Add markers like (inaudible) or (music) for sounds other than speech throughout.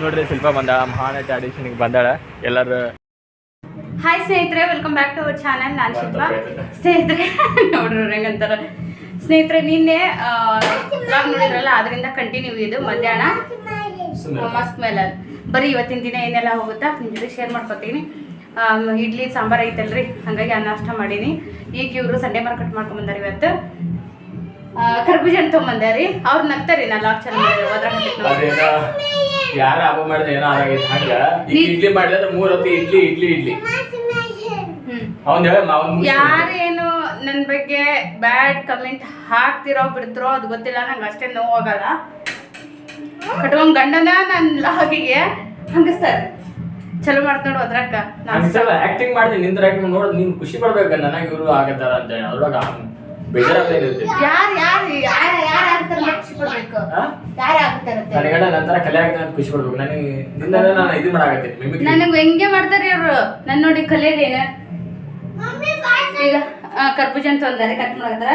ನೋಡ್ರಿ ಶಿಲ್ಪ ಬಂದ ಮಹಾನಟಿ ಆಡಿಷನ್ಗೆ ಬಂದಾಳ. ಎಲ್ಲರೂ ಹಾಯ್ ಸ್ನೇಹಿತರೆ welcome back to our channel ನಾನು ಶಿಲ್ಪ. ಸ್ನೇಹಿತರೆ (laughs) ನೋಡ್ರಿ ಹೆಂಗಂತಾರ ಸ್ನೇಹಿತರೆ ನಿನ್ನೆ ಬ್ಲಾಗ್ ನೋಡಿದ್ರಲ್ಲ ಅದರಿಂದ ಕಂಟಿನ್ಯೂ ಇದು ಮಧ್ಯಾಹ್ನ. ಮಸ್ಕ್ ಮೇಲೆ ಬರೀ ಇವತ್ತಿನ ದಿನ ಏನೆಲ್ಲ ಹೋಗುತ್ತಾ ನಿಮ್ಮ ಜೊತೆ ಶೇರ್ ಮಾಡ್ಕೊತೀನಿ. ಇಡ್ಲಿ ಸಾಂಬಾರ್ ಐತಲ್ರಿ ಹಾಗಾಗಿ ಅನ್ನ ನಾಷ್ಟ ಮಾಡೀನಿ. ಈಗ ಇವರು ಸಂಡೆ ಮಾರ್ಕೆಟ್ ಮಾಡ್ಕೊಂಡ್ ಬಂದಾರೆ ಇವತ್ತು. ಆ, ಅಂತ ಹಣ್ಣು ತೊಗೊಂಬಂದಾರಿ ಅವ್ರು ನಗ್ತಾರಿ ನಾ ಲಾಕ್ ಚೆನ್ನಾಗಿ ಅದೇನೋ ಯಾರ ಹಬ್ಬ ಮಾಡಿದ ಏನೋ ಆಗೈತೆ ಹಂಗ. ಈಗ ಇಡ್ಲಿ ಮಾಡಿದ್ರೆ ಮೂರ್ ಹೊತ್ತು ಇಡ್ಲಿ ಇಡ್ಲಿ ಇಡ್ಲಿ. ಅವ್ನ್ ಹೇಳ ಯಾರೇನು ನನ್ನ ಬಗ್ಗೆ ಬ್ಯಾಡ್ ಕಮೆಂಟ್ ಹಾಕ್ತಿರೋ ಬಿಡ್ತಿರೋ ಅದು ಗೊತ್ತಿಲ್ಲ ನಂಗೆ ಅಷ್ಟೇ ನೋವಾಗಲ್ಲ ಕಟ್ಕೊಂಡ್ ಗಂಡನ ನನ್ನ ಲಾಗಿಗೆ ಹಂಗಿಸ್ತಾರೆ. ಚಲೋ ಮಾಡ್ತ ನೋಡು ಅದ್ರಕ್ಕ ನಾನು ಆಕ್ಟಿಂಗ್ ಮಾಡ್ತೀನಿ ನಿಂದ್ರ ಆಕ್ಟಿಂಗ್ ನೋಡ್ ನೀನ್ ಖುಷಿ ಪಡ್ಬೇಕು ನನಗೆ ಇವರು ಆಗತ್ತಾರ ಅಂತ ಅದ್ರೊಳಗ ಬೇಜಾರಾಗ್ತೈತಿ ಯಾರು ಯಾರು ಯಾರು ಯಾರು ಆಗ್ತಾರೆ ಅಂತ ಖುಷಿ ಪಡ್ಬೇಕು ಯಾರು ಆಗ್ತಾರಂತೆ ನನಗಡ ನಂತರ ಕಲೆ ಆಗ್ತಾನೆ ಅಂತ ಖುಷಿ ಪಡ್ಬೇಕು. ನನಗೆ ನಿಂದ ನಾನು ಇದು ಮಾಡಾಕತ್ತೀನಿ ಮಿಮಿಕ್ರಿ ನನಗೆ ಹೆಂಗೆ ಮಾಡ್ತಾರೆ ಇವ್ರು. ನನ್ನ ನೋಡಿ ಕಲಿಯೋದೇನು ಈಗ ಕರ್ಬೂಜ ಅಂತ ಒಂದಾರೆ ಕಟ್ ಮಾಡಕತ್ತಾರ.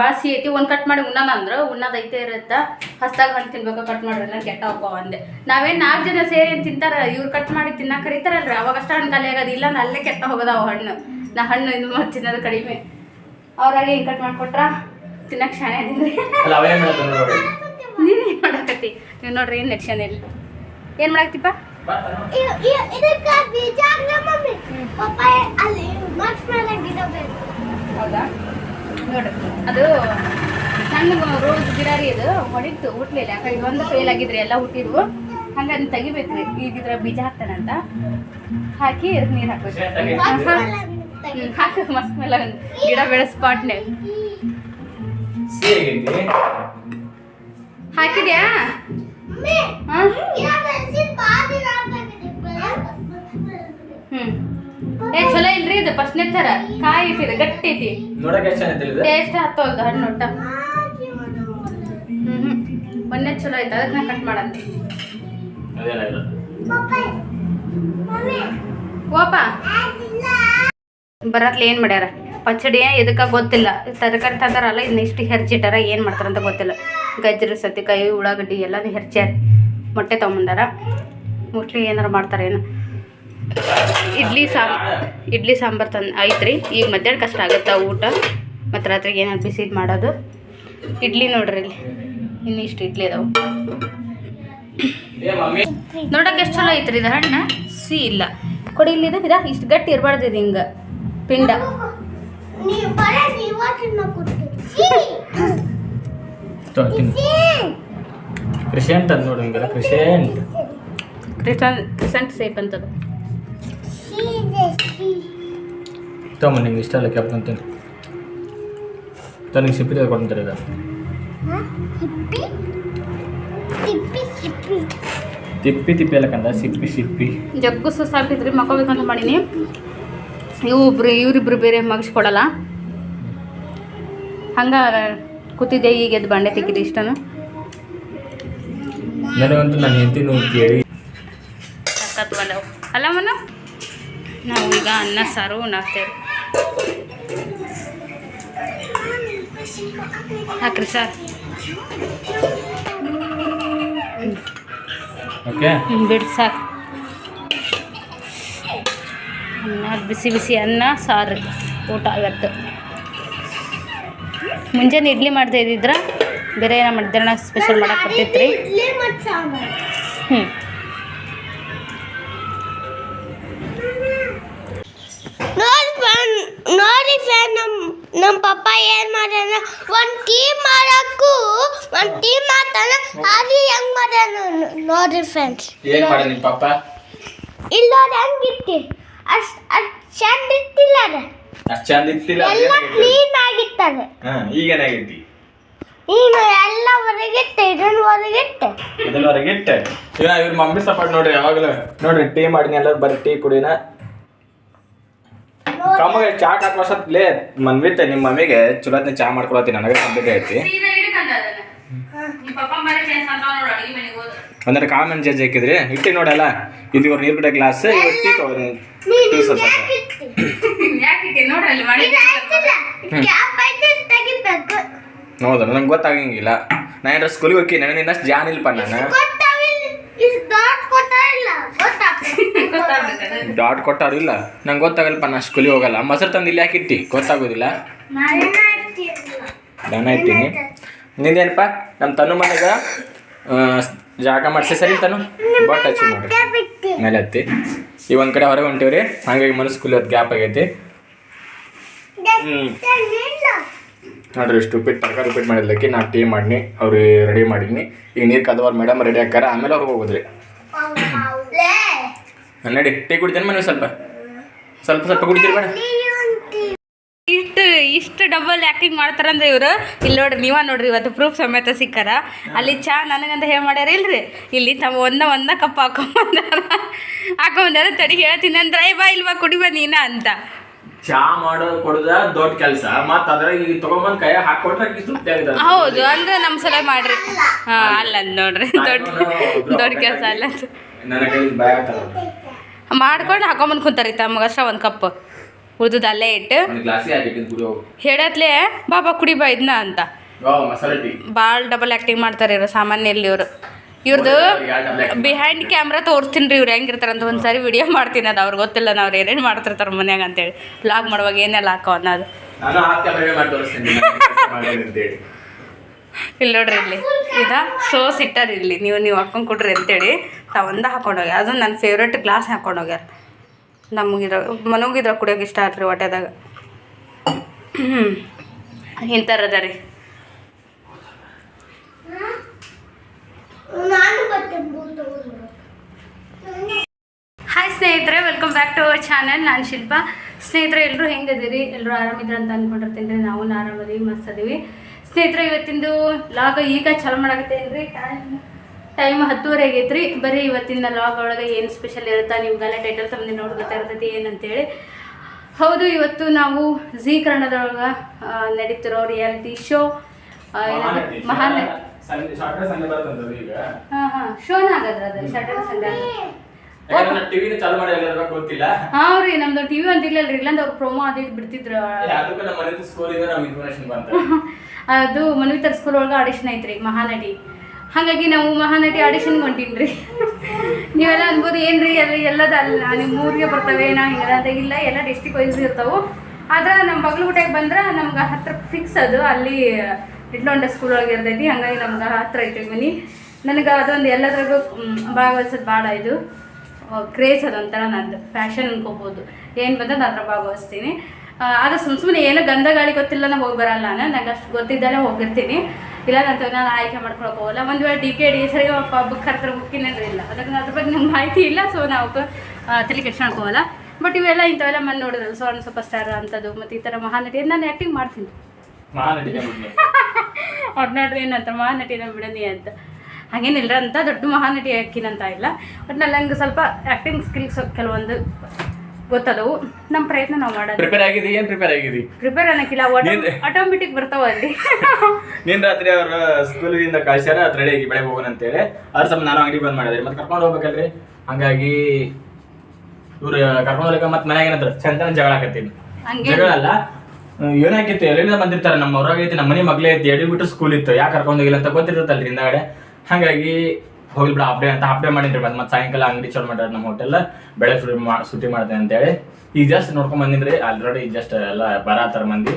ಬಾಸಿ ಐತಿ ಒಂದ್ ಕಟ್ ಮಾಡಿ ಉಣ್ಣದ ಅಂದ್ರ. ಉಣ್ಣದ ಐತೆ ಇರುತ್ತ. ಹಸ್ತಾಗ ಹಣ್ಣು ತಿನ್ಬೇಕು ಕಟ್ ಮಾಡಿರಲ್ಲ ಕೆಟ್ಟ ಹಬ್ಬ ಅಂದೆ ನಾವೇನ್ ನಾಲ್ಕು ಜನ ಸೇರಿ ಏನ್ ತಿಂತಾರ ಇವ್ರು ಕಟ್ ಮಾಡಿ ತಿನ್ನಕ್ ಕರೀತಾರಲ್ರಿ. ಅವಾಗ ಅಷ್ಟ ಹಣ್ಣು ಖಾಲಿ ಆಗೋದು. ಇಲ್ಲ ಅಲ್ಲೇ ಕೆಟ್ಟ ಹೋಗೋದಾವ ಹಣ್ಣು. ನಾ ಹಣ್ಣು ಇನ್ನು ತಿನ್ನೋದು ಕಡಿಮೆ. ಅವ್ರಾಗೆ ಹಿಂಗ್ ಕಟ್ ಮಾಡ್ಕೊಟ್ರ ತಿನ್ನಕ್ ಶಾಣೆ ನೋಡಿ ನೀನ್ ಏನ್ ಮಾಡಕತ್ತಿ? ನೀನ್ ನೋಡ್ರಿ ಏನ್ ನೆಡ್ಸ್ಯಾನ ಇಲ್ಲಿ ಏನ್ ಮಾಡಾಕತ್ತಿಪ್ಪ? ಹೌದಾ? ನೋಡ್ರಿ ಅದು ಸಣ್ಣ ರೋಸ್ ಗಿಡ ರೀ ಅದು ಹೊಡಿತು ಹುಟ್ಲಿಲ್ಲ. ಯಾಕಂದ್ರೆ ಇದೊಂದು ಫೇಲ್ ಆಗಿದ್ರಿ ಎಲ್ಲ ಹುಟ್ಟಿದ್ವು. ಹಂಗೆ ಅದನ್ನ ತೆಗಿಬೇಕ್ರಿ. ಈಗ ಇದ್ರ ಬೀಜ ಹಾಕ್ತಾನಂತ. ಹಾಕಿ ಅದಕ್ಕೆ ನೀರು ಹಾಕ್ಬೇಕು. ಹ್ಮ್, ಹಾಕು ಮಸ್ತ್ ಮೇಲೆ ಒಂದ್ ಗಿಡ ಬೆಳೆಸ್ ಸ್ಪಾಟ್ನೆ ಹಾಕಿದ್ಯಾ? ಏ ಚಲೋ ಇಲ್ರಿ ಇದು ಫಸ್ಟ್ನೇ ತರ ಕಾಯಿ ಐತಿ ಇದು ಗಟ್ಟಿ ಐತಿ. ಟೇಸ್ಟ್ ಹತ್ತೋಲ್ದು ಹಣ್ಣು ಒಟ್ಟ. ಹ್ಮ್ ಹ್ಮ್. ಮೊನ್ನೆ ಚಲೋ ಐತೆ ಅದಕ್ಕೆ ನಾ ಕಟ್ ಮಾಡಂತೆ ಓಪಾ. ಬರತ್ಲಿ ಏನು ಮಾಡ್ಯಾರ? ಪಚ್ಚಡಿ ಎದಕ್ಕೆ ಗೊತ್ತಿಲ್ಲ. ತರಕಾರಿ ತಂದಾರಲ್ಲ ಇದನ್ನ ಇಷ್ಟು ಹೆರ್ಚಿಟ್ಟಾರ ಏನು ಮಾಡ್ತಾರಂತ ಗೊತ್ತಿಲ್ಲ. ಗಜ್ಜರಿ, ಸತಿಕಾಯಿ, ಉಳ್ಳಾಗಡ್ಡಿ ಎಲ್ಲನೂ ಹೆರ್ಚ್ಯಾರ ಮೊಟ್ಟೆ ತೊಗೊಂಬಂದಾರ. ಮೋಸ್ಟ್ಲಿ ಏನಾರು ಮಾಡ್ತಾರೇನು ಇಡ್ಲಿ ಸಾಂಬ ಇಡ್ಲಿ ಸಾಂಬಾರು ತಂದು, ಐತ್ರಿ. ಈಗ ಮಧ್ಯಾಹ್ನ ಕಷ್ಟ ಆಗುತ್ತೆ ಊಟ. ಮತ್ತು ರಾತ್ರಿಗೆ ಏನಾರು ಬಿಸಿದು ಮಾಡೋದು. ಇಡ್ಲಿ ನೋಡ್ರಿ ಇಲ್ಲಿ. ಇನ್ನು ಇಷ್ಟು ಇಡ್ಲಿ ಅದಾವು. ನೋಡಕ್ಕೆ ಎಷ್ಟು ಚಲೋ ಐತ್ರಿ ಇದು ಹಣ್ಣು? ಸಿ ಇಲ್ಲ. ಕೊಡಿ ಇಲ್ಲಿ ಇದ ಇಷ್ಟು ಗಟ್ಟಿ ಇರಬಾರ್ದು ಇದು ಹಿಂಗೆ. ಪಿಂಡ. ಕೊಡ್ತೀರಿ. ಅಂತ ನೋಡಿ ಹಿಂಗೆಲ್ಲ ಕ್ರಿಶೆಂಟ್ ಕ್ರಿಸ್ಟನ್ ಕ್ರಿಸೆಂಟ್ ಸೇಪ್ ಅಂತದು. ತಮ್ಮ ನಿಂಗೆ ಇಷ್ಟ ಅಲ್ಲ ಕೆಪ್ಕೊಂತೀನಿ ತನಗೆ ಸಿಪ್ಪಿ ಕೊಡ್ತಾರೆ ಇದು ಹಿಪ್ಪಿ ಹಿಪ್ಪಿ ಹಿಪ್ಪಿ ತಿಪ್ಪಿ ತಿಪ್ಪಿ ಎಲ್ಲ ಕಂದ ಸಿಪ್ಪಿ ಸಿಪ್ಪಿ. ಜಗ್ಗು ಸುಸ್ತಾಗ್ತಿದ್ರಿ ಮಕ್ಕೋಬೇಕಂತ ಮಾಡೀನಿ. ಇವ್ರಿಬ್ರು ಇವರಿಬ್ರು ಬೇರೆ ಮಗಿಸ್ಕೊಡಲ್ಲ ಹಂಗ ಕೂತಿದ್ದೆ ಈಗ ಎದ್ದು ಬಂಡೆ ತಿಕ್ಕಿದೆ ಇಷ್ಟನು ನನಗಂತೂ ನನ್ನ ಹೆಂಡತಿ ಕೇಳಿ. ಅಲ್ಲ ಮನ? ನಾವು ಈಗ ಅನ್ನ ಸಾರು ಉಣ್ಣಾಕ್ತೇವೆ. ಹಾಕ್ರಿ ಸರ್. ಬಿಡಿ ಸಾಕು ಅನ್ನ ಬಿಸಿ ಬಿಸಿ ಅನ್ನ ಸಾರು ಊಟ ಇವತ್ತು. ಮುಂಜಾನೆ ಇಡ್ಲಿ ಮಾಡ್ತಾ ಇದ್ದಿದ್ರ ಬೇರೆ ಏನೋ ಮಧ್ಯಾಹ್ನ ಸ್ಪೆಷಲ್ ಮಾಡಕ್ಕೆ ಮತ್ತು ಸಾಂಬಾರ್ ಹ್ಞೂ ನೋಡಿ ಫ್ಯಾನ್ ನಮ್ಮ ನಮ್ಮ ಪಪ್ಪ ಏನು ಮಾಡ್ಯಾನ? ಒಂದು ಟೀ ಮಾಡಕ್ಕೂ ಒಂದು ಟೀ ಮಾಡ್ತಾನ ಅದು ಹೆಂಗ್ ಮಾಡ್ಯಾನ ನೋಡಿ ಫ್ರೆಂಡ್ಸ್ ಏನು ಮಾಡಿ ನಿಮ್ಮ ಪಾಪ ಇಲ್ಲ ನೋಡಿ ಅಷ್ಟು ಅಷ್ಟು ಚಂದ ಇಟ್ಟಿಲ್ಲ ಅದು. ಅಷ್ಟು ಚಂದ ಇತ್ತಿಲ್ಲ ಎಲ್ಲ ಕ್ಲೀನ್ ಆಗಿತ್ತದು. ಈಗ ಈಗೇನಾಗೈತಿ ನೀನು ಎಲ್ಲ ಹೊರಗಿಟ್ಟೆ ಇದನ್ನು ಹೊರಗಿಟ್ಟೆ. ಇದೆಲ್ಲವರೆಗೆ ಇಟ್ಟೆ ಇವ ಇವ್ರ ಮಮ್ಮಿ ಸಪೋರ್ಟ್ ನೋಡ್ರಿ ಯಾವಾಗಲೂ. ನೋಡ್ರಿ ಟೀ ಮಾಡಿನಿ ಎಲ್ಲರೂ ಬರೀ ಟೀ ಕುಡಿನ. ಕಮ್ಮಗೆ ಚಾ ಕಾಕ್ ವರ್ಷತ್ಲೇ ಮನ್ವಿತ್ತೆ ನಿಮ್ಮ ಮಮ್ಮಿಗೆ ಚಲೋತ್ನ ಚಾ ಮಾಡ್ಕೊಳತ್ತೀನಿ ನನಗೆ ಕಂಪ್ಲೀಟ್ ಐತಿ. ಒಂದರ ಕಾಮನ್ ಜಜ್ ಹಾಕಿದ್ರಿ ಇಟ್ಟಿ ನೋಡಲ್ಲ? ಇಲ್ಲಿ ಇವ್ರು ನೀರು ಗ್ಲಾಸ್ ಇವ್ರು ಟೀ ಸ್ವಲ್ಪ ನೋಡ್ರಿ ಇದು ಕ್ಯಾಪ್ ಐತೆ ತೆಗಿಬೇಕು. ಹೌದಾ ನಂಗೆ ಗೊತ್ತಾಗಂಗಿಲ್ಲ. ನಾ ಏನಾರ ಸ್ಕೂಲಿಗೆ ಹೋಗಿ ನನಗೆ ಇನ್ನಷ್ಟು ಜಾನ್ ಇಲ್ಲಪ್ಪ ನಾನು? ಡಾಟ್ ಕೊಟ್ಟಾರಿಲ್ಲ ನಂಗೆ ಗೊತ್ತಾಗಲ್ಪ ನಾ ಸ್ಕೂಲಿಗೆ ಹೋಗಲ್ಲ. ಮೊಸರು ತಂದು ಇಲ್ಲಿ ಹಾಕಿಟ್ಟಿ. ಗೊತ್ತಾಗೋದಿಲ್ಲ. ದನ ಇಟ್ಟಿನಿ. ನಿಂದೇನಪ್ಪ? ನಮ್ಮ ತನ್ನ ಮನೆಗೆ ಆ, ಜಾಗ ಮಾಡಿಸಿ ಸರಿ ತಾನು? ಬಟ್ ಹಚ್ಚಿ ಮೇಲೆ ಹತ್ತಿ ಈ ಒಂದು ಕಡೆ ಹೊರಗೆ ಹೊಂಟಿವ್ರಿ. ಹಂಗಾಗಿ ಮನಸ್ಸು ಕುಲಿಯೋದು ಗ್ಯಾಪ್ ಆಗೈತಿ. ನೋಡ್ರಿ ಇಷ್ಟು ಉಪ್ಪಿಟ್ಟು ತರಕಾರಿ ಉಪ್ಪಿಟ್ಟು ಮಾಡಿದ್ಲಕ್ಕೆ ನಾ ಟೀ ಮಾಡಿನಿ ಅವ್ರು ರೆಡಿ ಮಾಡಿದ್ನಿ. ಈಗ ನೀರು ಕದವ್ರ ಮೇಡಮ್ ರೆಡಿ ಹಾಕಾರ ಆಮೇಲೆ ಅವ್ರಿಗೆ ಹೋಗೋದ್ರಿ. ನಡಿ ಟೀ ಕುಡಿತೇನೆ ಮನೆ ಸ್ವಲ್ಪ? ಸ್ವಲ್ಪ ಸ್ವಲ್ಪ ಕುಡಿತೀರಿ ಬೇಡ. ಇಷ್ಟು ಇಷ್ಟು ಡಬಲ್ ಆ್ಯಕ್ಟಿಂಗ್ ಮಾಡ್ತಾರಂದ್ರೆ ಇವರು. ಇಲ್ಲಿ ನೋಡ್ರಿ ನೀವ ನೋಡ್ರಿ ಇವತ್ತು ಪ್ರೂಫ್ ಸಮೇತ ಸಿಕ್ಕಾರ. ಅಲ್ಲಿ ಚಾ ನನಗಂತ ಹೇಳಿ ಮಾಡ್ಯಾರ ಇಲ್ರಿ? ಇಲ್ಲಿ ತಮ್ಮ ಒಂದ ಒಂದ ಕಪ್ ಹಾಕೊಂಬಂದಾರ. ಹಾಕೊಂಬಂದಾರ ತಡಿ ಹೇಳ್ತೀನಿ ಅಂದ್ರೆ ಐ ಬಾ ಇಲ್ವಾ ಕುಡಿಬ ನೀನ ಅಂತ. ಚಾ ಮಾಡೋ ಕೊಡದ ದೊಡ್ಡ ಕೆಲಸ. ಮತ್ತ ಅದ್ರ ಈಗ ತಗೊಂಬಂದ್ ಕೈ ಹಾಕೊಟ್ರೆ ಆಕಿ ತೃಪ್ತಿ ಆಗಿದೆ ಹೌದು ಅಂದ್ರೆ ನಮ್ಮ ಸಲ ಮಾಡ್ರಿ. ಹಾ ಅಲ್ಲ ನೋಡ್ರಿ ದೊಡ್ಡ ದೊಡ್ಡ ಕೆಲಸ ಅಲ್ಲ. ನನ್ನ ಕೈ ಮಾಡ್ಕೊಂಡು ಹಾಕೊಂಬಂದ್ ಕುಂತಾರಿ ತಮ್ಮಗ ಅಷ್ಟ ಒಂದು ಕಪ್. ಉಳ್ದುದು ಅಲ್ಲೇ ಇಟ್ಟು ಒಂದು ಹೇಳತ್ಲೆ ಬಾಬಾ ಕುಡಿ ಬಾ ಇದನ್ನ ಅಂತ. ಭಾಳ ಡಬಲ್ ಆ್ಯಕ್ಟಿಂಗ್ ಮಾಡ್ತಾರೆ ಇವರು ಸಾಮಾನ್ಯ ಇಲ್ಲಿ ಇವರು ಇವ್ರದ್ದು ಬಿಹೈಂಡ್ ಕ್ಯಾಮ್ರಾ ತೋರಿಸ್ತೀನಿ ರೀ ಇವ್ರು ಹೆಂಗಿರ್ತಾರೆ ಅಂತ ಒಂದ್ಸಾರಿ ವಿಡಿಯೋ ಮಾಡ್ತೀನಿ ಅದು. ಅವ್ರಿಗೆ ಗೊತ್ತಿಲ್ಲ ನಾವು ಏನೇನು ಮಾಡ್ತಿರ್ತಾರೆ ಮನ್ಯಾಗ ಅಂತೇಳಿ. ಬ್ಲಾಗ್ ಮಾಡುವಾಗ ಏನೆಲ್ಲ ಹಾಕೋ ಅನ್ನೋದು. ಇಲ್ಲಿ ನೋಡ್ರಿ ಇಲ್ಲಿ. ಇದ ಸೋಸ್ ಇಟ್ಟಾರ ಇಲ್ಲಿ. ನೀವು ನೀವು ಹಾಕೊಂಡು ಕೊಡ್ರಿ ಅಂತೇಳಿ. ತಾವೊಂದ ಹಾಕೊಂಡೋಗ್ಯಾರ ಅದು ನನ್ನ ಫೇವ್ರೇಟ್ ಗ್ಲಾಸ್ ಹಾಕೊಂಡು ಹೋಗ್ಯಾರ. ನಮಗಿದ್ರ, ಮನೋಗಿದ್ರ ಕುಡಿಯೋಕೆ ಇಷ್ಟ ಆತ್ರಿ ಹೊಟ್ಟೆದಾಗ ಇಂಥರದ ರೀ ಹಾಯ್ ಸ್ನೇಹಿತರೆ welcome back to our channel ನಾನು ಶಿಲ್ಪ. ಸ್ನೇಹಿತರೆ ಎಲ್ಲರೂ ಹೆಂಗದಿರಿ ಎಲ್ಲರೂ ಆರಾಮಿದ್ರ ಅಂತ ಅಂದ್ಕೊಂಡಿರ್ತೀನಿ ರೀ ನಾವು ಆರಾಮದೀವಿ, ಮಸ್ತ್ ಅದೀವಿ. ಸ್ನೇಹಿತರೆ, ಇವತ್ತಿಂದು ಲಾಗ ಈಗ ಚಾಲು ಮಾಡಾಕತ್ತೇನು ರೀ ಟೈಮ್ ಟೈಮ್ ಹತ್ತುವರೆ ರೀ ಬರೀ ಇವತ್ತಿನ ಲಾಗ್ ಒಳಗೆ ಏನು ಸ್ಪೆಷಲ್ ಇರುತ್ತಾ ನಿಮ್ಗೆಲ್ಲ ಟೈಟಲ್ ಸಂಬಂಧ ನೋಡಿ ಗೊತ್ತಾಗ್ತೈತಿ ಏನಂತೇಳಿ ಹೌದು ಇವತ್ತು ನಾವು ಝೀ ಕನ್ನಡದೊಳಗೆ ನಡೀತಿರೋ ರಿಯಾಲಿಟಿ ಶೋ ಮಹಾನ್ ಹಾಂ ಹಾಂ. ಶೋನ ಆಗದ್ರ ಅದು ಸ್ಯಾಟರ್ಡೆ ಸಂಡೇ ಟಿವಿನ ಚಾಲು ಮಾಡಿ ಗೊತ್ತಿಲ್ಲ. ಹಾ ರೀ ನಮ್ದು ಟಿವಿ ಅಂತ ಇಲ್ಲಲ್ರಿ ಇಲ್ಲಂದ ಅವ್ರು ಪ್ರೋಮೋ ಅದು ಇದು ಬಿಡ್ತಿದ್ರು. ಅದಕ್ಕೂ ನಮ್ಮ ಮನೆ ಸ್ಕೂಲಿಂದ ನಮ್ಗೆ ಇನ್ಫಾರ್ಮೇಶನ್ ಬಂತ. (laughs) ಅದು ಮನ್ವಿತರ ಸ್ಕೂಲ್ ಒಳಗೆ ಆಡಿಷನ್ ಐತ್ರಿ ಮಹಾನಟಿ. ಹಾಗಾಗಿ ನಾವು ಮಹಾನಟಿ ಆಡಿಷನ್ ಹೊಂಟೀನ್ರಿ ನೀವೆಲ್ಲ ಅನ್ಬೋದು ಏನ್ರಿ ಅಲ್ಲಿ ಎಲ್ಲದ ಅಲ್ಲ ನಿಮ್ಮ ಊರಿಗೆ ಬರ್ತವೆ, ನಾ ಹಿಂಗದ ಅಂತ ಇಲ್ಲ, ಎಲ್ಲ ಡಿಸ್ಟಿಕ್ ವೈಸ್ ಇರ್ತಾವೆ. ಆದ್ರೆ ನಮ್ಮ ಬಗ್ಲುಗುಟೆಗೆ ಬಂದ್ರೆ ನಮ್ಗೆ ಹತ್ರ ಫಿಕ್ಸ್ ಅದು, ಅಲ್ಲಿ ಇಟ್ಲೊಂಡ ಸ್ಕೂಲ್ ಒಳಗೆ ಇರ್ತೈತಿ, ಹಂಗಾಗಿ ನಮ್ಗೆ ಹತ್ರ ಐತಿ ಮನಿ. ನನಗೆ ಅದೊಂದು ಎಲ್ಲದ್ರಾಗೂ ಭಾಗವಹಿಸೋದು ಭಾಳ ಇದು. ಕ್ರೇಜ್ ಅದೊಂಥರ ನಂದು ಫ್ಯಾಷನ್ ಅನ್ಕೋಬೋದು. ಏನು ಬಂದ್ರೆ ನಾನು ಅದ್ರ ಭಾಗವಹಿಸ್ತೀನಿ. ಆದ್ರೆ ಸುಮ್ ಸುಮ್ಮನೆ ಏನು ಗಂಧ ಗಾಳಿ ಗೊತ್ತಿಲ್ಲ ನಾನು ಹೋಗಿ ಬರಲ್ಲ ನಾನು, ನಂಗೆ ಅಷ್ಟು ಗೊತ್ತಿದ್ದಾನೆ ಹೋಗಿರ್ತೀನಿ. ಇಲ್ಲ ನಂತರ ನಾನು ಆಯ್ಕೆ ಮಾಡ್ಕೊಳಕ್ಕೆ ಹೋಗಲ್ಲ. ಒಂದು ವೇಳೆ ಡಿ ಕೆ ಡಿ ಸರಿಗೆ ಹಬ್ಬಕ್ಕೆ ಕರ್ತರ ಬುಕ್ಕಿನೇನ್ರಿ ಇಲ್ಲ. ಅದಕ್ಕೆ ಅದ್ರ ಬಗ್ಗೆ ನಂಗೆ ಮಾಹಿತಿ ಇಲ್ಲ ಸೊ ನಾವು ತಲೆ ಹೋಗಲ್ಲ. ಬಟ್ ಇವೆಲ್ಲ ಇಂಥವೆಲ್ಲ ಮನೆ ನೋಡಿದ್ರಲ್ಲ ಸೋನ್ ಸೂಪರ್ ಸ್ಟಾರ್ ಅಂಥದ್ದು ಮತ್ತು ಈ ಥರ ಮಹಾನಟಿ ನಾನು ಆ್ಯಕ್ಟಿಂಗ್ ಮಾಡ್ತೀನಿ. (laughs) ಅವ್ರು ನೋಡ್ರಿ ಏನಂತ ಮಹಾನಟಿನ ಬಿಡನಿ ಅಂತ. ಹಾಗೇನಿಲ್ಲ ಅಂತ ದೊಡ್ಡ ಮಹಾನಟಿ ಆಕಿನಂತ ಇಲ್ಲ. ಬಟ್ನಲ್ಲಿ ನಂಗೆ ಸ್ವಲ್ಪ ಆ್ಯಕ್ಟಿಂಗ್ ಸ್ಕಿಲ್ಸ್ ಕೆಲವೊಂದು ಗೊತ್ತದವು ನಮ್ಮ ಪ್ರಯತ್ನ ನಾವು ಮಾಡೋದು. ಪ್ರಿಪೇರ್ ಆಗಿದೆ ಏನ್ ಪ್ರಿಪೇರ್ ಆಗಿದಿ ಪ್ರಿಪೇರ್ ಅನ್ನಕ್ಕಿಲ್ಲ ನೀನ್- ಆಟೋಮೆಟಿಕ್ ಬರ್ತಾವ ಅಲ್ಲಿ. (laughs) ನಿನ್ ರಾತ್ರಿ ಅವ್ರ ಸ್ಕೂಲಿಂದ ಕಳ್ಸ್ಯಾರ ಅದ್ ರೆಡಿ ಆಗಿ ಬೆಳಗ್ಗೆ ಹೋಗೋಣ ಅಂತೇಳಿ. ಅದ್ರ ಸ್ವಲ್ಪ ನಾನು ಅಂಗಡಿ ಬಂದ್ ಮಾಡಿದ್ರಿ ಮತ್ತೆ ಕರ್ಕೊಂಡು ಹೋಗ್ಬೇಕಲ್ರಿ? ಹಂಗಾಗಿ ಇವ್ರು ಕರ್ಕೊಂಡು ಹೋಗ್ಲಿಕ್ಕೆ ಮತ್ತೆ ಮನ್ಯಾಗ ಏನಂತಾರೆ? ಚಂದ ಜಗಳ ಹಾಕತ್ತೀನಿ ಜಗಳಲ್ಲ ಜಗಳ ಅಲ್ಲ. ಏನಾಗಿತ್ತು ಎಲ್ಲಿಂದ ಬಂದಿರ್ತಾರೆ? ನಮ್ಮ ಹೊರಗೈತಿ ನಮ್ಮ ಮನೆ ಮಗ್ಲೇ ಐತಿ ಎಡಿ ಬಿಟ್ಟು ಸ್ಕೂಲ್ ಇತ್ತು. ಯಾಕೆ ಕರ್ಕೊಂಡು ಹೋಗಿಲ್ಲ ಅಂತ ಗೊತ್ತಿರ್ತಲ್ರಿ ಹಿಂದಾಗಡೆ. ಹಾಗಾಗಿ ಹೋಗ್ಲಿ ಬಿಡ ಹಾಫ್ ಡೇ ಅಂತ ಹಾಫ್ ಡೇ ಮಾಡಿದ್ರಿ ಮತ್ತೆ ಮತ್ತೆ ಸಾಯಂಕಾಲ ಅಂಗಡಿ ಚಾಲು ಮಾಡ್ಯಾರ ನಮ್ಮ ಹೋಟೆಲ್ ಬೆಳೆ ಸುಟಿ ಮಾ ಸುಟಿ ಮಾಡ್ತೇನೆ ಅಂತೇಳಿ. ಈಗ ಜಸ್ಟ್ ನೋಡ್ಕೊಂಡ್ ಬಂದಿನ್ರಿ ಆಲ್ರೆಡಿ ಜಸ್ಟ್ ಎಲ್ಲ ಬರತ್ತಾರ ಮಂದಿ.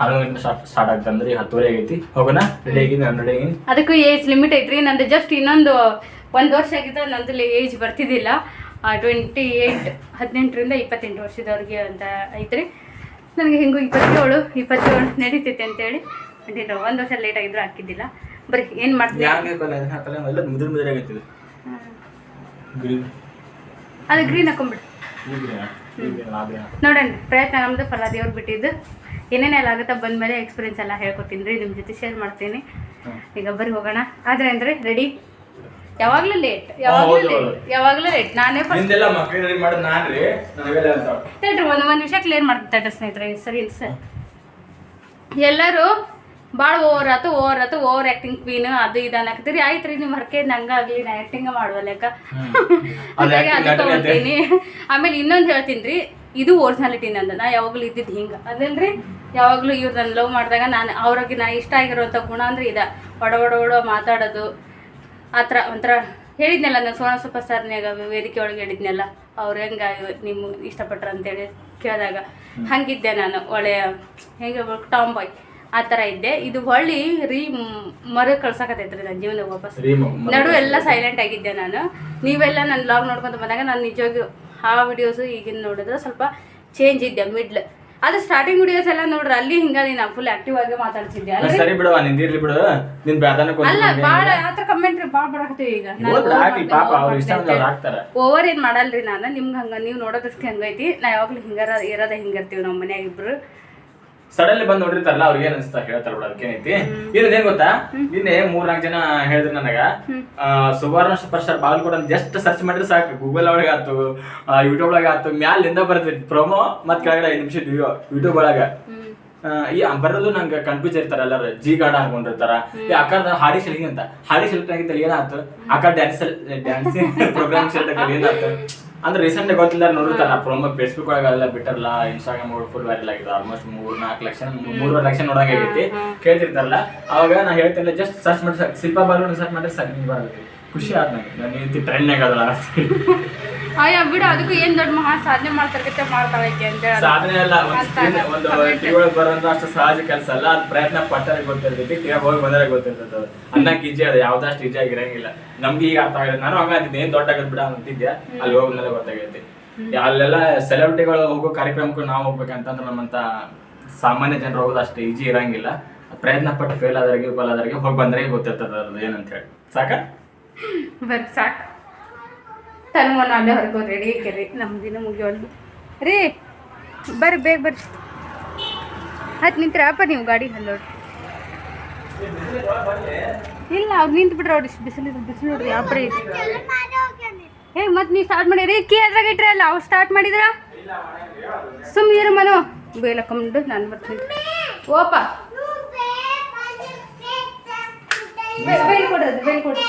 ಹನ್ನೊಂದು ಗಂಟೆ ಸ್ಟಾರ್ಟ್ ಆಗ್ತಂದ್ರಿ ಹತ್ತುವರೆ ಆಗೈತಿ. ಹೋಗೋಣ ರೆಡಿ ಆಗಿನಿ ನಾನು ರೆಡಿ ಆಗಿನಿ. ಅದಕ್ಕೂ ಏಜ್ ಲಿಮಿಟ್ ಐತ್ರಿ, ನಂದು ಜಸ್ಟ್ ಇನ್ನೊಂದು ಒಂದು ವರ್ಷ ಆಗಿದ್ದ ನಂದು ಏಜ್ ಬರ್ತಿದ್ದಿಲ್ಲ. ಟ್ವೆಂಟಿ ಏಯ್ಟ್ ಹದಿನೆಂಟರಿಂದ ಇಪ್ಪತ್ತೆಂಟು ವರ್ಷದವ್ರಿಗೆ ಅಂತ ಐತ್ರಿ. ನನಗೆ ಹಿಂಗೂ ಇಪ್ಪತ್ತೇಳು ಇಪ್ಪತ್ತೇಳು ನಡೀತೈತೆ ಅಂತೇಳಿ. ಒಂದು ವರ್ಷ ಲೇಟ್ ಆಗಿದ್ರು ಹಾಕಿದ್ದಿಲ್ಲ. ಬರೀ ಏನು ಗ್ರೀನ್ ಅದು ಗ್ರೀನ್ ಹಾಕೊಂಬಿಡು. ನೋಡೋಣ ಪ್ರಯತ್ನ ನಮ್ಮದು ಫಲ ದೇವ್ರು ಬಿಟ್ಟಿದ್ದು ಏನೇನೆಲ್ಲ ಆಗುತ್ತಾ ಬಂದಮೇಲೆ ಎಕ್ಸ್ಪೀರಿಯನ್ಸ್ ಎಲ್ಲ ಹೇಳ್ಕೊತೀನಿ ರೀ ನಿಮ್ಮ ಜೊತೆ ಶೇರ್ ಮಾಡ್ತೀನಿ. ಈಗ ಬರ್ರಿ ಹೋಗೋಣ. ಆದರೆ ಅಂದರೆ ರೆಡಿ ಯಾವಾಗಲೂ ಲೇಟ್ ಯಾವಾಗಲೂ ಲೇಟ್. ಯಾವಾಗಲೂ ಲೇಟ್ ನಾನೇ ತಡ್ರಿ ಒಂದು ಒಂದು ನಿಮಿಷ ಕ್ಲಿಯರ್ ಮಾಡ್ತೀನಿ ತಡ್ರಿ ಸ್ನೇಹಿತರೆ ಸರಿ ಸರ್. ಎಲ್ಲರೂ ಭಾಳ ಓವರ್ ಆತು ಓವರ್ ಆತು ಓವರ್ ಆಕ್ಟಿಂಗ್ ಕ್ವೀನ್ ಅದು ಇದು ಅನ್ನಕತ್ತೀರಿ. ಆಯ್ತು ರೀ ನಿಮ್ಮ ಹರಕೆ ನಾ ಆ್ಯಕ್ಟಿಂಗ್ ಮಾಡುವ ಲೆಕ್ಕ. ಹಾಗಾಗಿ ಅದು ತಗೊಂತೀನಿ ಆಮೇಲೆ ಇನ್ನೊಂದು ಹೇಳ್ತೀನಿ ರೀ ಇದು ಒರಿಜಿನಾಲಿಟಿ ನಂದು. ನಾ ಯಾವಾಗಲೂ ಇದ್ದಿದ್ದು ಹಿಂಗೆ. ಅದೇನ್ರಿ? ಯಾವಾಗಲೂ ಇವ್ರು ನನ್ನ ಲವ್ ಮಾಡಿದಾಗ ನಾನು ಅವ್ರಿಗೆ ನಾ ಇಷ್ಟ ಆಗಿರೋಂಥ ಗುಣ ಅಂದ್ರೆ ಇದ. ಒಡ ಒಡ ಒಡ ಮಾತಾಡೋದು. ಆ ಥರ ಒಂಥರ ಹೇಳಿದ್ನಲ್ಲ ನಾನು ಸೋನಾ ಸೂಪರ್ ಸ್ಟಾರ್ನ್ಯಾಗ ವೇದಿಕೆ ಒಳಗೆ ಹೇಳಿದ್ನಲ್ಲ. ಅವ್ರು ಹೆಂಗ ನಿಮ್ಮ ಇಷ್ಟಪಟ್ರ ಅಂತೇಳಿ ಕೇಳಿದಾಗ. ಹಂಗಿದ್ದೆ ನಾನು ಒಳ್ಳೆಯ ಹೆಂಗೆ ಟಾಮ್ ಬಾಯ್ ಆ ತರ ಇದ್ದೆ. ಇದು ಹೊಳ್ಳಿ ರೀ ಮರು ಕಳ್ಸಕತ್ತೈತ್ರಿ ನನ್ನ ಜೀವನ ವಾಪಸ್. ನಡು ಎಲ್ಲ ಸೈಲೆಂಟ್ ಆಗಿದ್ದೆ ನಾನು. ನೀವೆಲ್ಲ ನನ್ನ ಲಾಗ್ ನೋಡ್ಕೊಂತ ಬಂದಾಗ ನಾನು ನಿಜವಾಗಿಯೂ ಆ ವಿಡಿಯೋಸು ಈಗಿನ ನೋಡಿದ್ರೆ ಸ್ವಲ್ಪ ಚೇಂಜ್ ಇದ್ದೆ ಮಿಡ್ಲ್ ಅದು ಸ್ಟಾರ್ಟಿಂಗ್ ವಿಡಿಯೋಸ್ ಎಲ್ಲ ನೋಡ್ರಿ ಅಲ್ಲಿ ಹಿಂಗ ನೀನು ಫುಲ್ ಆಕ್ಟಿವ್ ಆಗಿ ಮಾತಾಡ್ತಿದ್ದೆ. ಸರಿ ಬಿಡು ನಿಂದಿರ್ಲಿ ಬಿಡು. ನಿನ್ ಅಲ್ಲ ಬಾಳ ಆತರ ಕಮೆಂಟ್ರಿ ಬಾಳ ಬರಾಕತ್ತೀವಿ ಈಗ. ಹಾಕ್ಲಿ ಪಾಪ ಅವ್ರ ಇಷ್ಟ ಬಂದವ್ರು ಹಾಕ್ತಾರ. ಓವರ್ ಏನ್ ಮಾಡಲ್ರಿ ನಾನು? ನಿಮ್ಗೆ ಹಂಗ ನೀವು ನೋಡೋದಷ್ಟು ಹೆಂಗೈತಿ ಹಂಗೈತಿ. ನಾ ಯಾವಾಗ್ಲೂ ಹಿಂಗಾರ ಇರೋದ ಹಿಂಗಿರ್ತೀವಿ ನಮ್ಮ ಮನ್ಯಾಗ ಇಬ್ರು. ಸಡನ್ಲಿ ಬಂದ್ ನೋಡಿರ್ತಾರಲ್ಲ ಅವ್ರಿಗೆ ಏನ್ ಅನ್ಸ್ತಾ ಹೇಳ್ತಾರ ಬಿಡ ಅದಕ್ಕೇನೈತಿ? ಇನ್ನೊಂದ್ ಏನ್ ಗೊತ್ತಾ? ನಿನ್ನೆ ಮೂರ್ ನಾಲ್ಕು ಜನ ಹೇಳಿದ್ರು ನನಗ. Suvarna super star Bagalkot just search ಮಾಡಿದ್ರೆ ಸಾಕು. ಗೂಗಲ್ ಒಳಗ ಆತು ಯೂಟ್ಯೂಬ್ ಒಳಗ ಆತು ಮ್ಯಾಲಿಂದ ಬರ್ತೈತಿ ಪ್ರೊಮೋ ಮತ್ ಕೆಳಗಡೆ ಐದು ನಿಮಿಷದ ವಿಡಿಯೋ ಯೂಟ್ಯೂಬ್ ಒಳಗ. ಈ ಬರೋದು ನಂಗೆ ಕನ್ಫ್ಯೂಸ್ ಇರ್ತಾರ ಎಲ್ಲರೂ ಜಿ ಗಾರ್ಡ್ ಅನ್ಕೊಂಡಿರ್ತಾರ. ಈ ಅಕ್ಕ ಹಾಡಿ ಸೆಲೆಕ್ಟ್ ಅಂತ. ಹಾಡಿ ಸೆಲೆಕ್ಟ್ ಆಗಿದ್ದಲ್ಲಿ ಏನಾಯ್ತು? ಅಕ್ಕ ಡ್ಯಾನ್ಸ್ ಡ್ಯಾನ್ಸಿಂಗ್ ಪ್ರೋಗ್ರಾಮ್ ಸೆಲೆಕ್ಟ್ ಆಗಿ ಏನಾಯ್ತು? ಅಂದ್ರೆ ರೀಸೆಂಟ್ ಗೊತ್ತಿಲ್ಲ ನೋಡಿರ್ತಾರ ಪ್ರೊಮೋ ಫೇಸ್ಬುಕ್ ಒಳಗೆಲ್ಲ ಬಿಟ್ಟರಲ್ಲ ಇನ್ಸ್ಟಾಗ್ರಾಮ್ ಫುಲ್ ವೈರಲ್ ಆಗಿದೆ ಆಲ್ಮೋಸ್ಟ್ ಮೂರ್ ನಾಲ್ಕು ಲಕ್ಷ ಮೂರುವರೆ ಲಕ್ಷ ನೋಡಂಗೆ ಆಗೈತಿ. ಕೇಳ್ತಿರ್ತಾರಲ್ಲ ಅವಾಗ ನಾ ಹೇಳ್ತಿಲ್ಲ ಜಸ್ಟ್ ಸರ್ಚ್ ಮಾಡಿ ಶಿಲ್ಪ ಬಾಲು ಸರ್ಚ್ ಮಾಡಿದ್ರೆ ಸರ್ ಬರುತ್ತೆ ಖುಷಿ ಆದ್ಮೇಲೆ ನಂಗೆ. ನಾನು ನಿಂತಿ ಟ್ರೆಂಡ್ ಆಗಲ್ಲ ಅಯ್ಯ ಬಿಡು ಅದಕ್ಕೂ ಏನ್ ದೊಡ್ಡ ಮಹಾ ಸಾಧನೆ ಮಾಡ್ತಾರಕ್ಕೆ ಮಾಡ್ತಾಳಕ್ಕೆ ಅಂತ ಸಾಧನೆ ಅಲ್ಲ ಒಂದು ಒಳಗೆ ಬರುವಂತ ಅಷ್ಟು ಸಹಜ ಕೆಲಸ ಅಲ್ಲ ಅದ್ ಪ್ರಯತ್ನ ಪಟ್ಟರೆ ಗೊತ್ತಿರ್ತೈತಿ ಟಿವಿ ಹೋಗಿ ಬಂದರೆ ಗೊತ್ತಿರ್ತೈತೆ ಅದು. ಅನ್ನಕ್ಕೆ ಈಜಿ ಅದು ಯಾವ್ದಷ್ಟು ಈಜಿ ಆಗಿರಂಗಿಲ್ಲ. ನಮ್ಗೆ ಈಗ ಅರ್ಥ ಆಗಿದೆ ನಾನು ಹಂಗಂತಿದ್ದೆ ಏನ್ ದೊಡ್ಡ ಆಗದ್ ಬಿಡ ಅಂತಿದ್ದೆ ಅಲ್ಲಿ ಹೋಗ್ಮೇಲೆ ಗೊತ್ತಾಗೈತಿ. ಅಲ್ಲೆಲ್ಲ ಸೆಲೆಬ್ರಿಟಿಗಳು ಹೋಗೋ ಕಾರ್ಯಕ್ರಮಕ್ಕೂ ನಾವು ಹೋಗ್ಬೇಕಂತಂದ್ರೆ ನಮ್ಮಂತ ಸಾಮಾನ್ಯ ಜನರು ಹೋಗೋದು ಅಷ್ಟು ಈಜಿ ಇರಂಗಿಲ್ಲ. ಪ್ರಯತ್ನ ಪಟ್ಟು ಫೇಲ್ ಆದ್ರಿಗೆ ಫಲ್ ಆದ್ರಿಗೆ ಹೋಗಿ ಬಂದ್ರೆ ಗೊತ್ತಿರ್ತದ ಅದು ಏನಂತ ಹೇಳಿ. ಸಾಕ? ಬರ್ರಿ ಸಾಕು ತನ್ಮನ ಅಲ್ಲೇ ಹೊರಗೆ ರೆಡಿ ರೀ ನಮ್ಮ ದಿನ ಮುಗಿಯೋದು ರೀ ಬರ್ರಿ ಬೇಗ ಬರ್ರಿ. ಹತ್ತು ನಿಂತ್ರಪ್ಪ ನೀವು ಗಾಡಿ ಹಲ್ಲೋಡ್ರಿ ಇಲ್ಲ ಅವ್ರು ನಿಂತು ಬಿಡ್ರಿ ಅವ್ರು ಇಷ್ಟು ಬಿಸಿಲು ಬಿಸಿಲು ನೋಡ್ರಿ ಯಾವ ಪರಿ ಐತಿ ಏ ಮತ್ತೆ ನೀವು ಸ್ಟಾರ್ಟ್ ಮಾಡಿರಿ ಕೀ ಅದ್ರಾಗ ಇಟ್ರಿ ಅಲ್ಲ ಅವ್ರು ಸ್ಟಾರ್ಟ್ ಮಾಡಿದ್ರ? ಸುಮ್ಮನೆ ಮನು. ಬೇಲಕ್ಕೊಂಡು ನಾನು ಬರ್ತೀನಿ. ಓಪ. ಬೇಲ್ ಕೊಡೋದು ಬೇಲ್ ಕೊಡ್ರಿ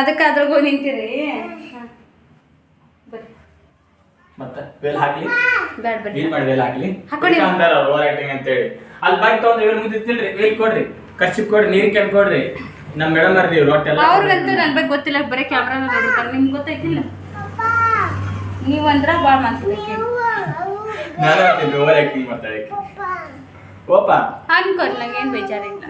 ಅದಕ್ಕೆ ಅದ್ರಾಗ ನಿಂತಿರಿ ಮತ್ತೆ ವೇಲ್ ಹಾಕ್ಲಿ? ಬ್ಯಾಡ ಬರ್ರಿ ಏನ್ ಮಾಡಿದೆ ಹಾಕ್ಲಿ? ಹಾಕೊಳ್ಳಿ. ಅಂತಾರ ಓವರ್ ಆಕ್ಟಿಂಗ್ ಅಂತ ಹೇಳಿ ಅಲ್ಲಿ ಬೈಕ್ ತಗೊಂಡ್ ಇವ್ರು ಮುಗಿತಿಲ್ರಿ ವೇಲ್ ಕೊಡ್ರಿ. ಖರ್ಚಿಗೆ ಕೊಡ್ರಿ ನೀರು ಕ್ಯಾನ್ ಕೊಡ್ರಿ. ನಮ್ಮ ಮೇಡಮ್ ಬರ್ರಿ ರೊಟ್ಟಿ ಎಲ್ಲ ಅವ್ರಿಗಂತೂ ನನ್ನ ಬಗ್ಗೆ ಗೊತ್ತಿಲ್ಲ ಬರೀ ಕ್ಯಾಮ್ರಾನ ನೋಡಿರ್ತಾರೆ ನಿಮ್ಗೆ ಗೊತ್ತಾಯ್ತಿಲ್ಲ? ನೀವು ಅಂದ್ರ ಭಾಳ ಮನ್ಸಿಗೆ ನಾನು ಅಂತೀನಿ ಓವರ್ ಆಕ್ಟಿಂಗ್ ಮಾಡ್ತಾಳೆ. ಓಪ. ಅನ್ಕೋರಿ ನಂಗೆ ಏನು ಬೇಜಾರಿಲ್ಲ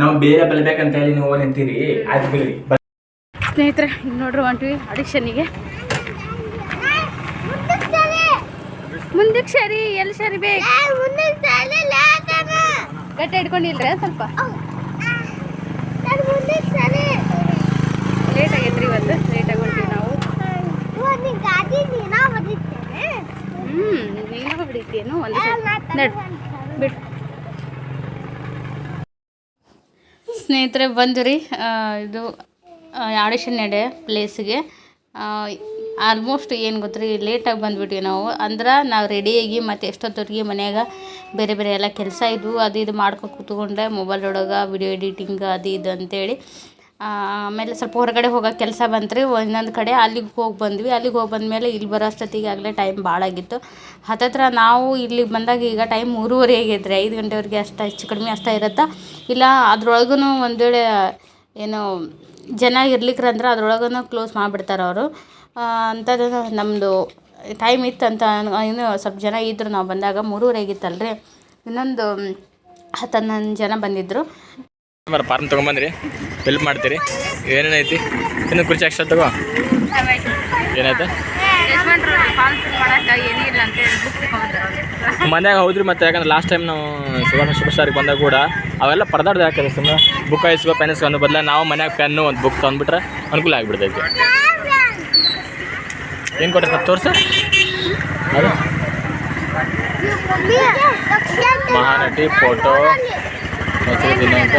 ನಾವು ಬೇರೆ ಬಲ್ಬೇಕಂತ ಹೇಳಿ ನೀವು ನಿಂತೀರಿ. ಆಯ್ತು ಬಿಡಿ ಸ್ನೇಹಿತರೆ, ಇಲ್ಲಿ ನೋಡ್ರಿ ಹೊಂಟ್ವಿ ಅಡಿಕ್ಷನಿಗೆ ಮುಂದಕ್ಕೆ ಸರಿ, ಎಲ್ಲಿ ಸರಿ ಬೇಕು ಗಟ್ಟ ಹಿಡ್ಕೊಂಡಿಲ್ರ ಸ್ವಲ್ಪ. ಲೇಟ್ ಆಗೈತ್ರಿ ಇವತ್ತು ಹೊಂಟಿವಿ ನಾವು. ಹ್ಞೂ ನೀನು ಬಿಡಿತೇನು ಒಂದು ನಡ್ ಬಿಡು ಸ್ನೇಹಿತರೆ ಬಂದಿರಿ ಇದು ಆಡಿಷನ್ ನಡೆ ಪ್ಲೇಸಿಗೆ ಆಲ್ಮೋಸ್ಟ್ ಏನು ಗೊತ್ತ್ರಿ ಲೇಟಾಗಿ ಬಂದ್ಬಿಟ್ವಿ ನಾವು. ಅಂದ್ರೆ ನಾವು ರೆಡಿಯಾಗಿ ಮತ್ತು ಎಷ್ಟೊತ್ತವರೆಗೆ ಮನ್ಯಾಗ ಬೇರೆ ಬೇರೆ ಎಲ್ಲ ಕೆಲಸ ಇದ್ವು, ಅದು ಇದು ಮಾಡ್ಕೊ ಕೂತ್ಕೊಂಡೆ ಮೊಬೈಲ್ ಒಳಗೆ ವಿಡಿಯೋ ಎಡಿಟಿಂಗ್ ಅದು ಇದು ಅಂತೇಳಿ. ಆಮೇಲೆ ಸ್ವಲ್ಪ ಹೊರಗಡೆ ಹೋಗೋ ಕೆಲಸ ಬಂತ್ರಿ ಇನ್ನೊಂದು ಕಡೆ ಅಲ್ಲಿಗೆ ಹೋಗಿ ಬಂದ್ವಿ. ಅಲ್ಲಿಗೆ ಹೋಗಿ ಬಂದಮೇಲೆ ಇಲ್ಲಿ ಬರೋ ಅಷ್ಟೊತ್ತಿಗೆ ಆಗಲೇ ಟೈಮ್ ಭಾಳ ಆಗಿತ್ತು. ಹತ್ತತ್ರ ನಾವು ಇಲ್ಲಿಗೆ ಬಂದಾಗ ಈಗ ಟೈಮ್ ಮೂರುವರೆ ಆಗಿದ್ರೆ. ಐದು ಗಂಟೆವರೆಗೆ ಅಷ್ಟು ಹೆಚ್ಚು ಕಡಿಮೆ ಅಷ್ಟೇ ಇರುತ್ತಾ? ಇಲ್ಲ ಅದ್ರೊಳಗೂ ಒಂದು ವೇಳೆ ಏನು ಜನ ಇರ್ಲಿಕ್ರೆ ಅಂದ್ರೆ ಅದ್ರೊಳಗೂ ಕ್ಲೋಸ್ ಮಾಡಿಬಿಡ್ತಾರೆ ಅವರು. ಅಂಥದ್ದು ನಮ್ಮದು ಟೈಮ್ ಇತ್ತಂತ ಏನು ಸ್ವಲ್ಪ ಜನ ಇದ್ದರು ನಾವು ಬಂದಾಗ ಮೂರುವರೆ ಆಗಿತ್ತಲ್ರಿ. ಇನ್ನೊಂದು ಹತ್ತು ಹನ್ನೊಂದು ಜನ ಬಂದಿದ್ದರು ಬರ ಫಾರ್ಮ್ ತಗೊಂಬಂದ್ರಿ. ಹೆಲ್ಪ್ ಮಾಡ್ತೀರಿ. ಏನೇನೈತಿ? ಇನ್ನು ಕುರ್ಚಿ ಎಕ್ಸ್ಟ್ರಾ ತಗೋ. ಏನಾಯ್ತು? ಮನ್ಯಾಗ ಹೌದ್ರಿ ಮತ್ತೆ, ಯಾಕಂದ್ರೆ ಲಾಸ್ಟ್ ಟೈಮ್ ನಾವು ಸುವರ್ಣ ಶುಭ ಸ್ಟಾರ್ಗೆ ಬಂದಾಗ ಕೂಡ ಅವೆಲ್ಲ ಪರದಾಡ್ದು ಯಾಕಂದ್ರೆ ಸುಮ್ಮನೆ ಬುಕ್ ಐಸ್ಕೋ ಪೆನ್ ಅನ್ನೋ ಬದಲ, ನಾವು ಮನ್ಯಾಗ ಪೆನ್ನು ಒಂದು ಬುಕ್ ತಂದ್ಬಿಟ್ರೆ ಅನುಕೂಲ ಆಗಿಬಿಡ್ತೈತಿ. ಏನು ಕೊಟ್ಟೆ ತೋರ್ಸು? ಅದು. ಮಹಾನಟಿ ಫೋಟೋ ದಿನಾಂಕ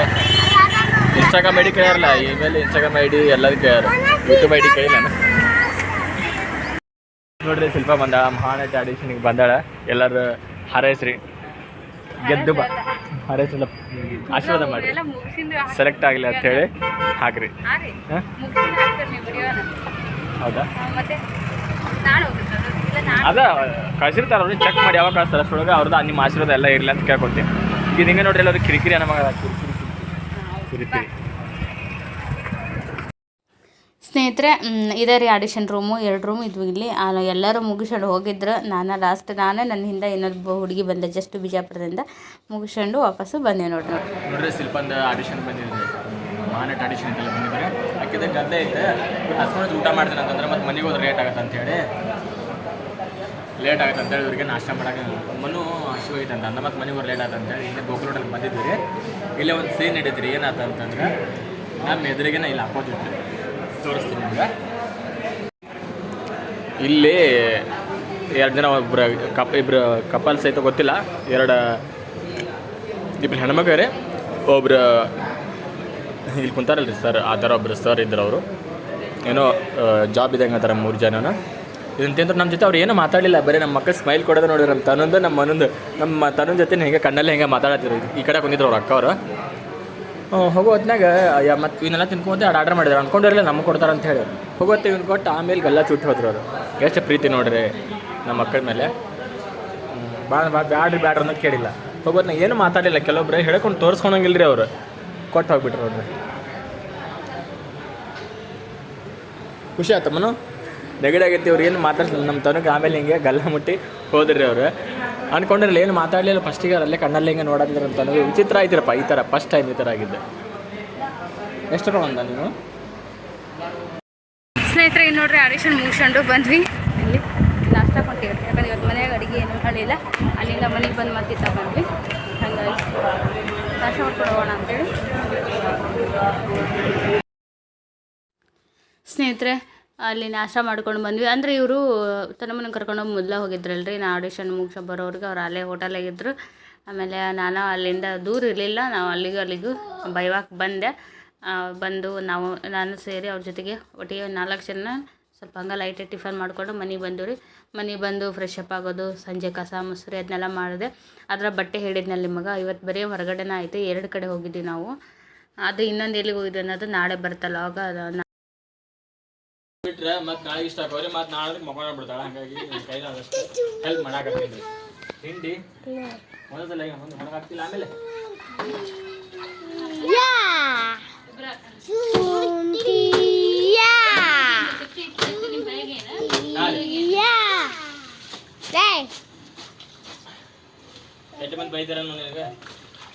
ಇನ್ಸ್ಟಾಗ್ರಾಮ್ ಐ ಡಿ ಕೇಳ್ಯಾರಲ್ಲ ಇಮೇಲ್ ಇನ್ಸ್ಟಾಗ್ರಾಮ್ ಐ ಡಿ ಎಲ್ಲದೂ ಕೇಳ್ಯಾರ ಯೂಟ್ಯೂಬ್ ಐ ಡಿ ಕೇಳಿಲ್ಲ ನೋಡ್ರಿ ಶಿಲ್ಪ ಬಂದಾಳ ಮಹಾನಟಿ ಆಡಿಷನ್ಗೆ ಬಂದಾಳ. ಎಲ್ಲರೂ ಹಾರೈಸ್ರಿ. ಗೆದ್ದು ಬಾ. ಹಾರೈಸಲ್ಲ ಆಶೀರ್ವಾದ ಮಾಡಿ ಸೆಲೆಕ್ಟ್ ಆಗಲಿ ಅಂತ ಹೇಳಿ ಹಾಕ್ರಿ. ಹೌದಾ? ಅದ. ಕಳ್ಸಿರ್ತಾರ ಅವ್ರಿಗೆ ಚೆಕ್ ಮಾಡಿ ಯಾವಾಗ ಕಳಿಸ್ತಾರೆ. ಅಷ್ಟೊಳಗೆ ಅವ್ರದ್ದು ನಿಮ್ಮ ಆಶೀರ್ವಾದ ಎಲ್ಲ ಇರಲಿ ಅಂತ ಕೇಳ್ಕೊತೀನಿ ಈಗ ಹಿಂಗೆ ನೋಡ್ರಿ ಎಲ್ಲರೂ ಕಿರಿಕಿರಿ ಅನ್ನೋ ಮಗ ಕಿರಿಕಿರಿ ಸ್ನೇಹಿತರೆ ಇದೇ ರೀ ಆಡಿಷನ್ ರೂಮು ಎರಡು ರೂಮ್ ಇದ್ವು ಇಲ್ಲಿ. ಆ, ಎಲ್ಲರೂ ಮುಗಿಸ್ಕೊಂಡು ಹೋಗಿದ್ರು. ನಾನು ಲಾಸ್ಟ್ ನಾನೇ ನನ್ನ ಹಿಂದೆ ಇನ್ನೊಬ್ಬ ಹುಡುಗಿ ಬಂದೆ ಜಸ್ಟ್ ಬಿಜಾಪುರದಿಂದ. ಮುಗಿಸ್ಕೊಂಡು ವಾಪಸ್ಸು ಬಂದೆ ನೋಡಿ ನೋಡಿ ನೋಡ್ರಿ ಶಿಲ್ಪಂದ ಆಡಿಷನ್ ಬಂದಿದೆ. ಮಾನಟ್ ಆಡಿಷನ್ ಎಲ್ಲ ಬಂದಿದ್ದಾರೆ. ಅಕ್ಕಿದ ಗದ್ದೆ ಐತೆ. ಹಸ್ಕೊಂಡು ಊಟ ಮಾಡ್ತೀನಿ ಅಂತಂದ್ರೆ ಮತ್ತೆ ಮನೆಗೆ ಹೋದ್ರೆ ಲೇಟ್ ಆಗುತ್ತೆ ಅಂತೇಳಿ ಲೇಟ್ ಆಗುತ್ತೆ ಅಂತೇಳಿ ಇವ್ರಿಗೆ ನಾಷ್ಟ ಮಾಡಕ್ಕೆ ಮನು ಹಸಿ ಐತೆ ಅಂತ ಅಂದ ಮತ್ತೆ ಮನೆಗೆ ಲೇಟ್ ಆಗುತ್ತೆ ಅಂತೇಳಿ ಗೋಕುಲ್ ಹೋಟೆಲ್ ಬಂದಿದ್ವಿ ರೀ. ಇಲ್ಲೇ ಒಂದು ಸೀನ್ ನಡೀತು ರೀ ಏನಾಯ್ತು ಅಂತಂದ್ರೆ ನಮ್ಮ ಎದುರಿಗೆ ಇಲ್ಲಿ ಅಪೋಸಿಟ್ ತೋರಿಸ್ತೀನಿ ನಿಮ್ಗೆ. ಇಲ್ಲಿ ಎರಡು ಜನ ಒಬ್ಬರು ಕಪ್ ಇಬ್ಬರು ಕಪಲ್ಸ್ ಐತೆ, ಗೊತ್ತಿಲ್ಲ. ಎರಡು ಇಬ್ಬರು ಹೆಣ್ಮಕ್ಳು ರೀ. ಒಬ್ರು ಇಲ್ಲಿ ಕುಂತಾರಲ್ರಿ ಸರ್, ಆ ಥರ ಒಬ್ಬರು ಸರ್ ಇದ್ರು ಅವರು. ಏನೋ ಜಾಬ್ ಇದ್ದಂಗೆ ಥರ ಮೂರು ಜನನ. ಇದನ್ನ ತಿಂದ್ರೆ ನಮ್ಮ ಜೊತೆ ಅವ್ರು ಏನೂ ಮಾತಾಡಲಿಲ್ಲ. ಬರೀ ನಮ್ಮ ಮಕ್ಕಳು ಸ್ಮೈಲ್ ಕೊಡೋದು ನೋಡಿದ್ರೆ ನಮ್ಮ ತನ್ನೊಂದು ನಮ್ಮ ಮನೊಂದು, ನಮ್ಮ ತನ್ನೊಂದು ಜೊತೆ ಹೆಂಗೆ ಕಣ್ಣಲ್ಲಿ ಹೆಂಗೆ ಮಾತಾಡತ್ತಿರು ಈ ಕಡೆ ಕುಂದಿದ್ರು ಅವ್ರ ಅಕ್ಕ ಅವರು ಹೋಗೋ ಹೊತ್ನಾಗ ಯಾ ಮತ್ತು ಇವನ್ನೆಲ್ಲ ತಿನ್ಕೊಂತ ಎರಡು ಆರ್ಡರ್ ಮಾಡಿದ್ರು. ಅನ್ಕೊಂಡಿರಲಿಲ್ಲ, ನಮ್ಗೆ ಕೊಡ್ತಾರೆ ಅಂತ ಹೇಳಿ. ಹೋಗೋತ್ತೆ ಇವ್ನು ಕೊಟ್ಟು ಆಮೇಲೆ ಗಲ್ಲ ಚುಟ್ಟು ಹೋದ್ರು ಅವರು. ಎಷ್ಟು ಪ್ರೀತಿ ನೋಡ್ರಿ ನಮ್ಮ ಮಕ್ಕಳ ಮೇಲೆ. ಭಾಳ ಭಾಳ ಬ್ಯಾಡ್ರಿ ಬ್ಯಾಡ್ರಿ ಅನ್ನೋದು ಕೇಳಿಲ್ಲ. ಹೋಗೋತ್ನಾಗ ಏನು ಮಾತಾಡಲಿಲ್ಲ. ಕೆಲವೊಬ್ರು ಹೇಳ್ಕೊಂಡು ತೋರಿಸ್ಕೊಳಂಗಿಲ್ಲ ರೀ ಅವರು. ಕೊಟ್ಟು ಹೋಗ್ಬಿಟ್ರು ನೋಡ್ರಿ. ಖುಷಿ ಆಯ್ತು ಆಗೈತಿ ಅವ್ರು ಏನು ಮಾತಾಡ್ಸಿಲ್ಲ ನಮ್ಮ ತನಕ ಆಮೇಲೆ ಹಿಂಗೆ ಗಲ್ಲ ಮುಟ್ಟಿ ಹೋದ್ರಿ ಅವರು. ಅನ್ಕೊಂಡಿರಲಿಲ್ಲ ಏನು ಮಾತಾಡಲಿಲ್ಲ ಫಸ್ಟಿಗೆ ಅಲ್ಲೇ ಕಣ್ಣಲ್ಲಿ ಹಿಂಗೆ ನೋಡೋದಿಲ್ಲ ಅಂತ ಅನ್ನೋದು ವಿಚಿತ್ರ ಆಯ್ತಿರಪ್ಪ ಈ ಥರ ಫಸ್ಟ್ ಟೈಮ್ ಈ ಥರ ಆಗಿದ್ದೆ. ಎಷ್ಟು ತಗೊಂಡ ನೀವು ಸ್ನೇಹಿತರೆ ಇಲ್ಲಿ ನೋಡ್ರಿ ಆಡಿಷನ್ ಮುಗಿಸ್ಕೊಂಡು ಬಂದ್ವಿ. ಇಲ್ಲಿ ನಾಷ್ಟ ಕೊಟ್ಟಿವಿ ಯಾಕಂದ್ರೆ ಇವತ್ತು ಮನೆಯಾಗ ಅಡುಗೆ ಏನು ಮಾಡಲಿಲ್ಲ ಅಲ್ಲಿಂದ ಮನೆಗೆ ಬಂದು ಮತ್ತೆ ತಗೊಂಡ್ವಿ ಬಂದ್ವಿ. ಹಂಗಾಗಿ ನಾಷ್ಟ ಮಾಡ್ಕೊಡೋಣ ಅಂತೇಳಿ ಸ್ನೇಹಿತರೆ ಅಲ್ಲಿ ನಾಷ್ಟ ಮಾಡ್ಕೊಂಡು ಬಂದ್ವಿ. ಅಂದರೆ ಇವರು ತನ್ನ ಕರ್ಕೊಂಡೋಗಿ ಮೊದಲೇ ಹೋಗಿದ್ರಲ್ರಿ. ನಾ ಆಡಿಷನ್ ಮುಗಿಸೋ ಬರೋರಿಗೆ ಅವ್ರು ಅಲ್ಲೇ ಹೋಟೆಲಾಗಿದ್ದರು ಆಮೇಲೆ ನಾನು ಅಲ್ಲಿಂದ ದೂರ ಇರಲಿಲ್ಲ. ನಾವು ಅಲ್ಲಿಗೂ ಅಲ್ಲಿಗೂ ಬೈವಾಕ್ ಬಂದೆ. ಬಂದು ನಾವು, ನಾನು ಸೇರಿ ಅವ್ರ ಜೊತೆಗೆ ಒಟ್ಟಿಗೆ ನಾಲ್ಕು ಜನ ಸ್ವಲ್ಪ ಹಂಗೆ ಲೈಟ್ ಟಿಫನ್ ಮಾಡಿಕೊಂಡು ಮನೆಗೆ ಬಂದು ರೀ. ಮನೆಗೆ ಬಂದು ಫ್ರೆಶ್ ಅಪ್ ಆಗೋದು, ಸಂಜೆ ಕಸ, ಮೊಸರು ಅದನ್ನೆಲ್ಲ ಮಾಡಿದೆ. ಅದರ ಬಟ್ಟೆ ಹೇಳಿದ್ನಲ್ಲ ನಿಮಗೆ ಇವತ್ತು ಬರೀ ಹೊರಗಡೆನ ಆಯಿತು, ಎರಡು ಕಡೆ ಹೋಗಿದ್ವಿ ನಾವು. ಅದು ಇನ್ನೊಂದು ಎಲ್ಲಿಗೆ ಹೋಗಿದ್ವಿ ಅನ್ನೋದು ನಾಳೆ ಬರ್ತಲ್ಲ ಅದು ಬಿಟ್ರೆ ಮತ್ತೆ ನಾಳೆ ಇಷ್ಟ ಆಗೋರಿ ಮತ್ತೆ ನಾಳೆ ಮಕ್ಕಳ ಬಿಡ್ತಾಳೆ ಹಾಗಾಗಿ ಕೈಲ ಕೈಲಾದಷ್ಟು ಹೆಲ್ಪ್ ಮಾಡಾಕತ್ತೀನಿ ತಿಂಡಿ ಒಂದೊಂದ್ಸಲ ಈಗ ಮುಂದೆ ಹೊರಗಾಗ್ತಿಲ್ಲ ಆಮೇಲೆ? ಎಷ್ಟು ಮಂದಿ ಬೈತಾರ ನನಗೆ?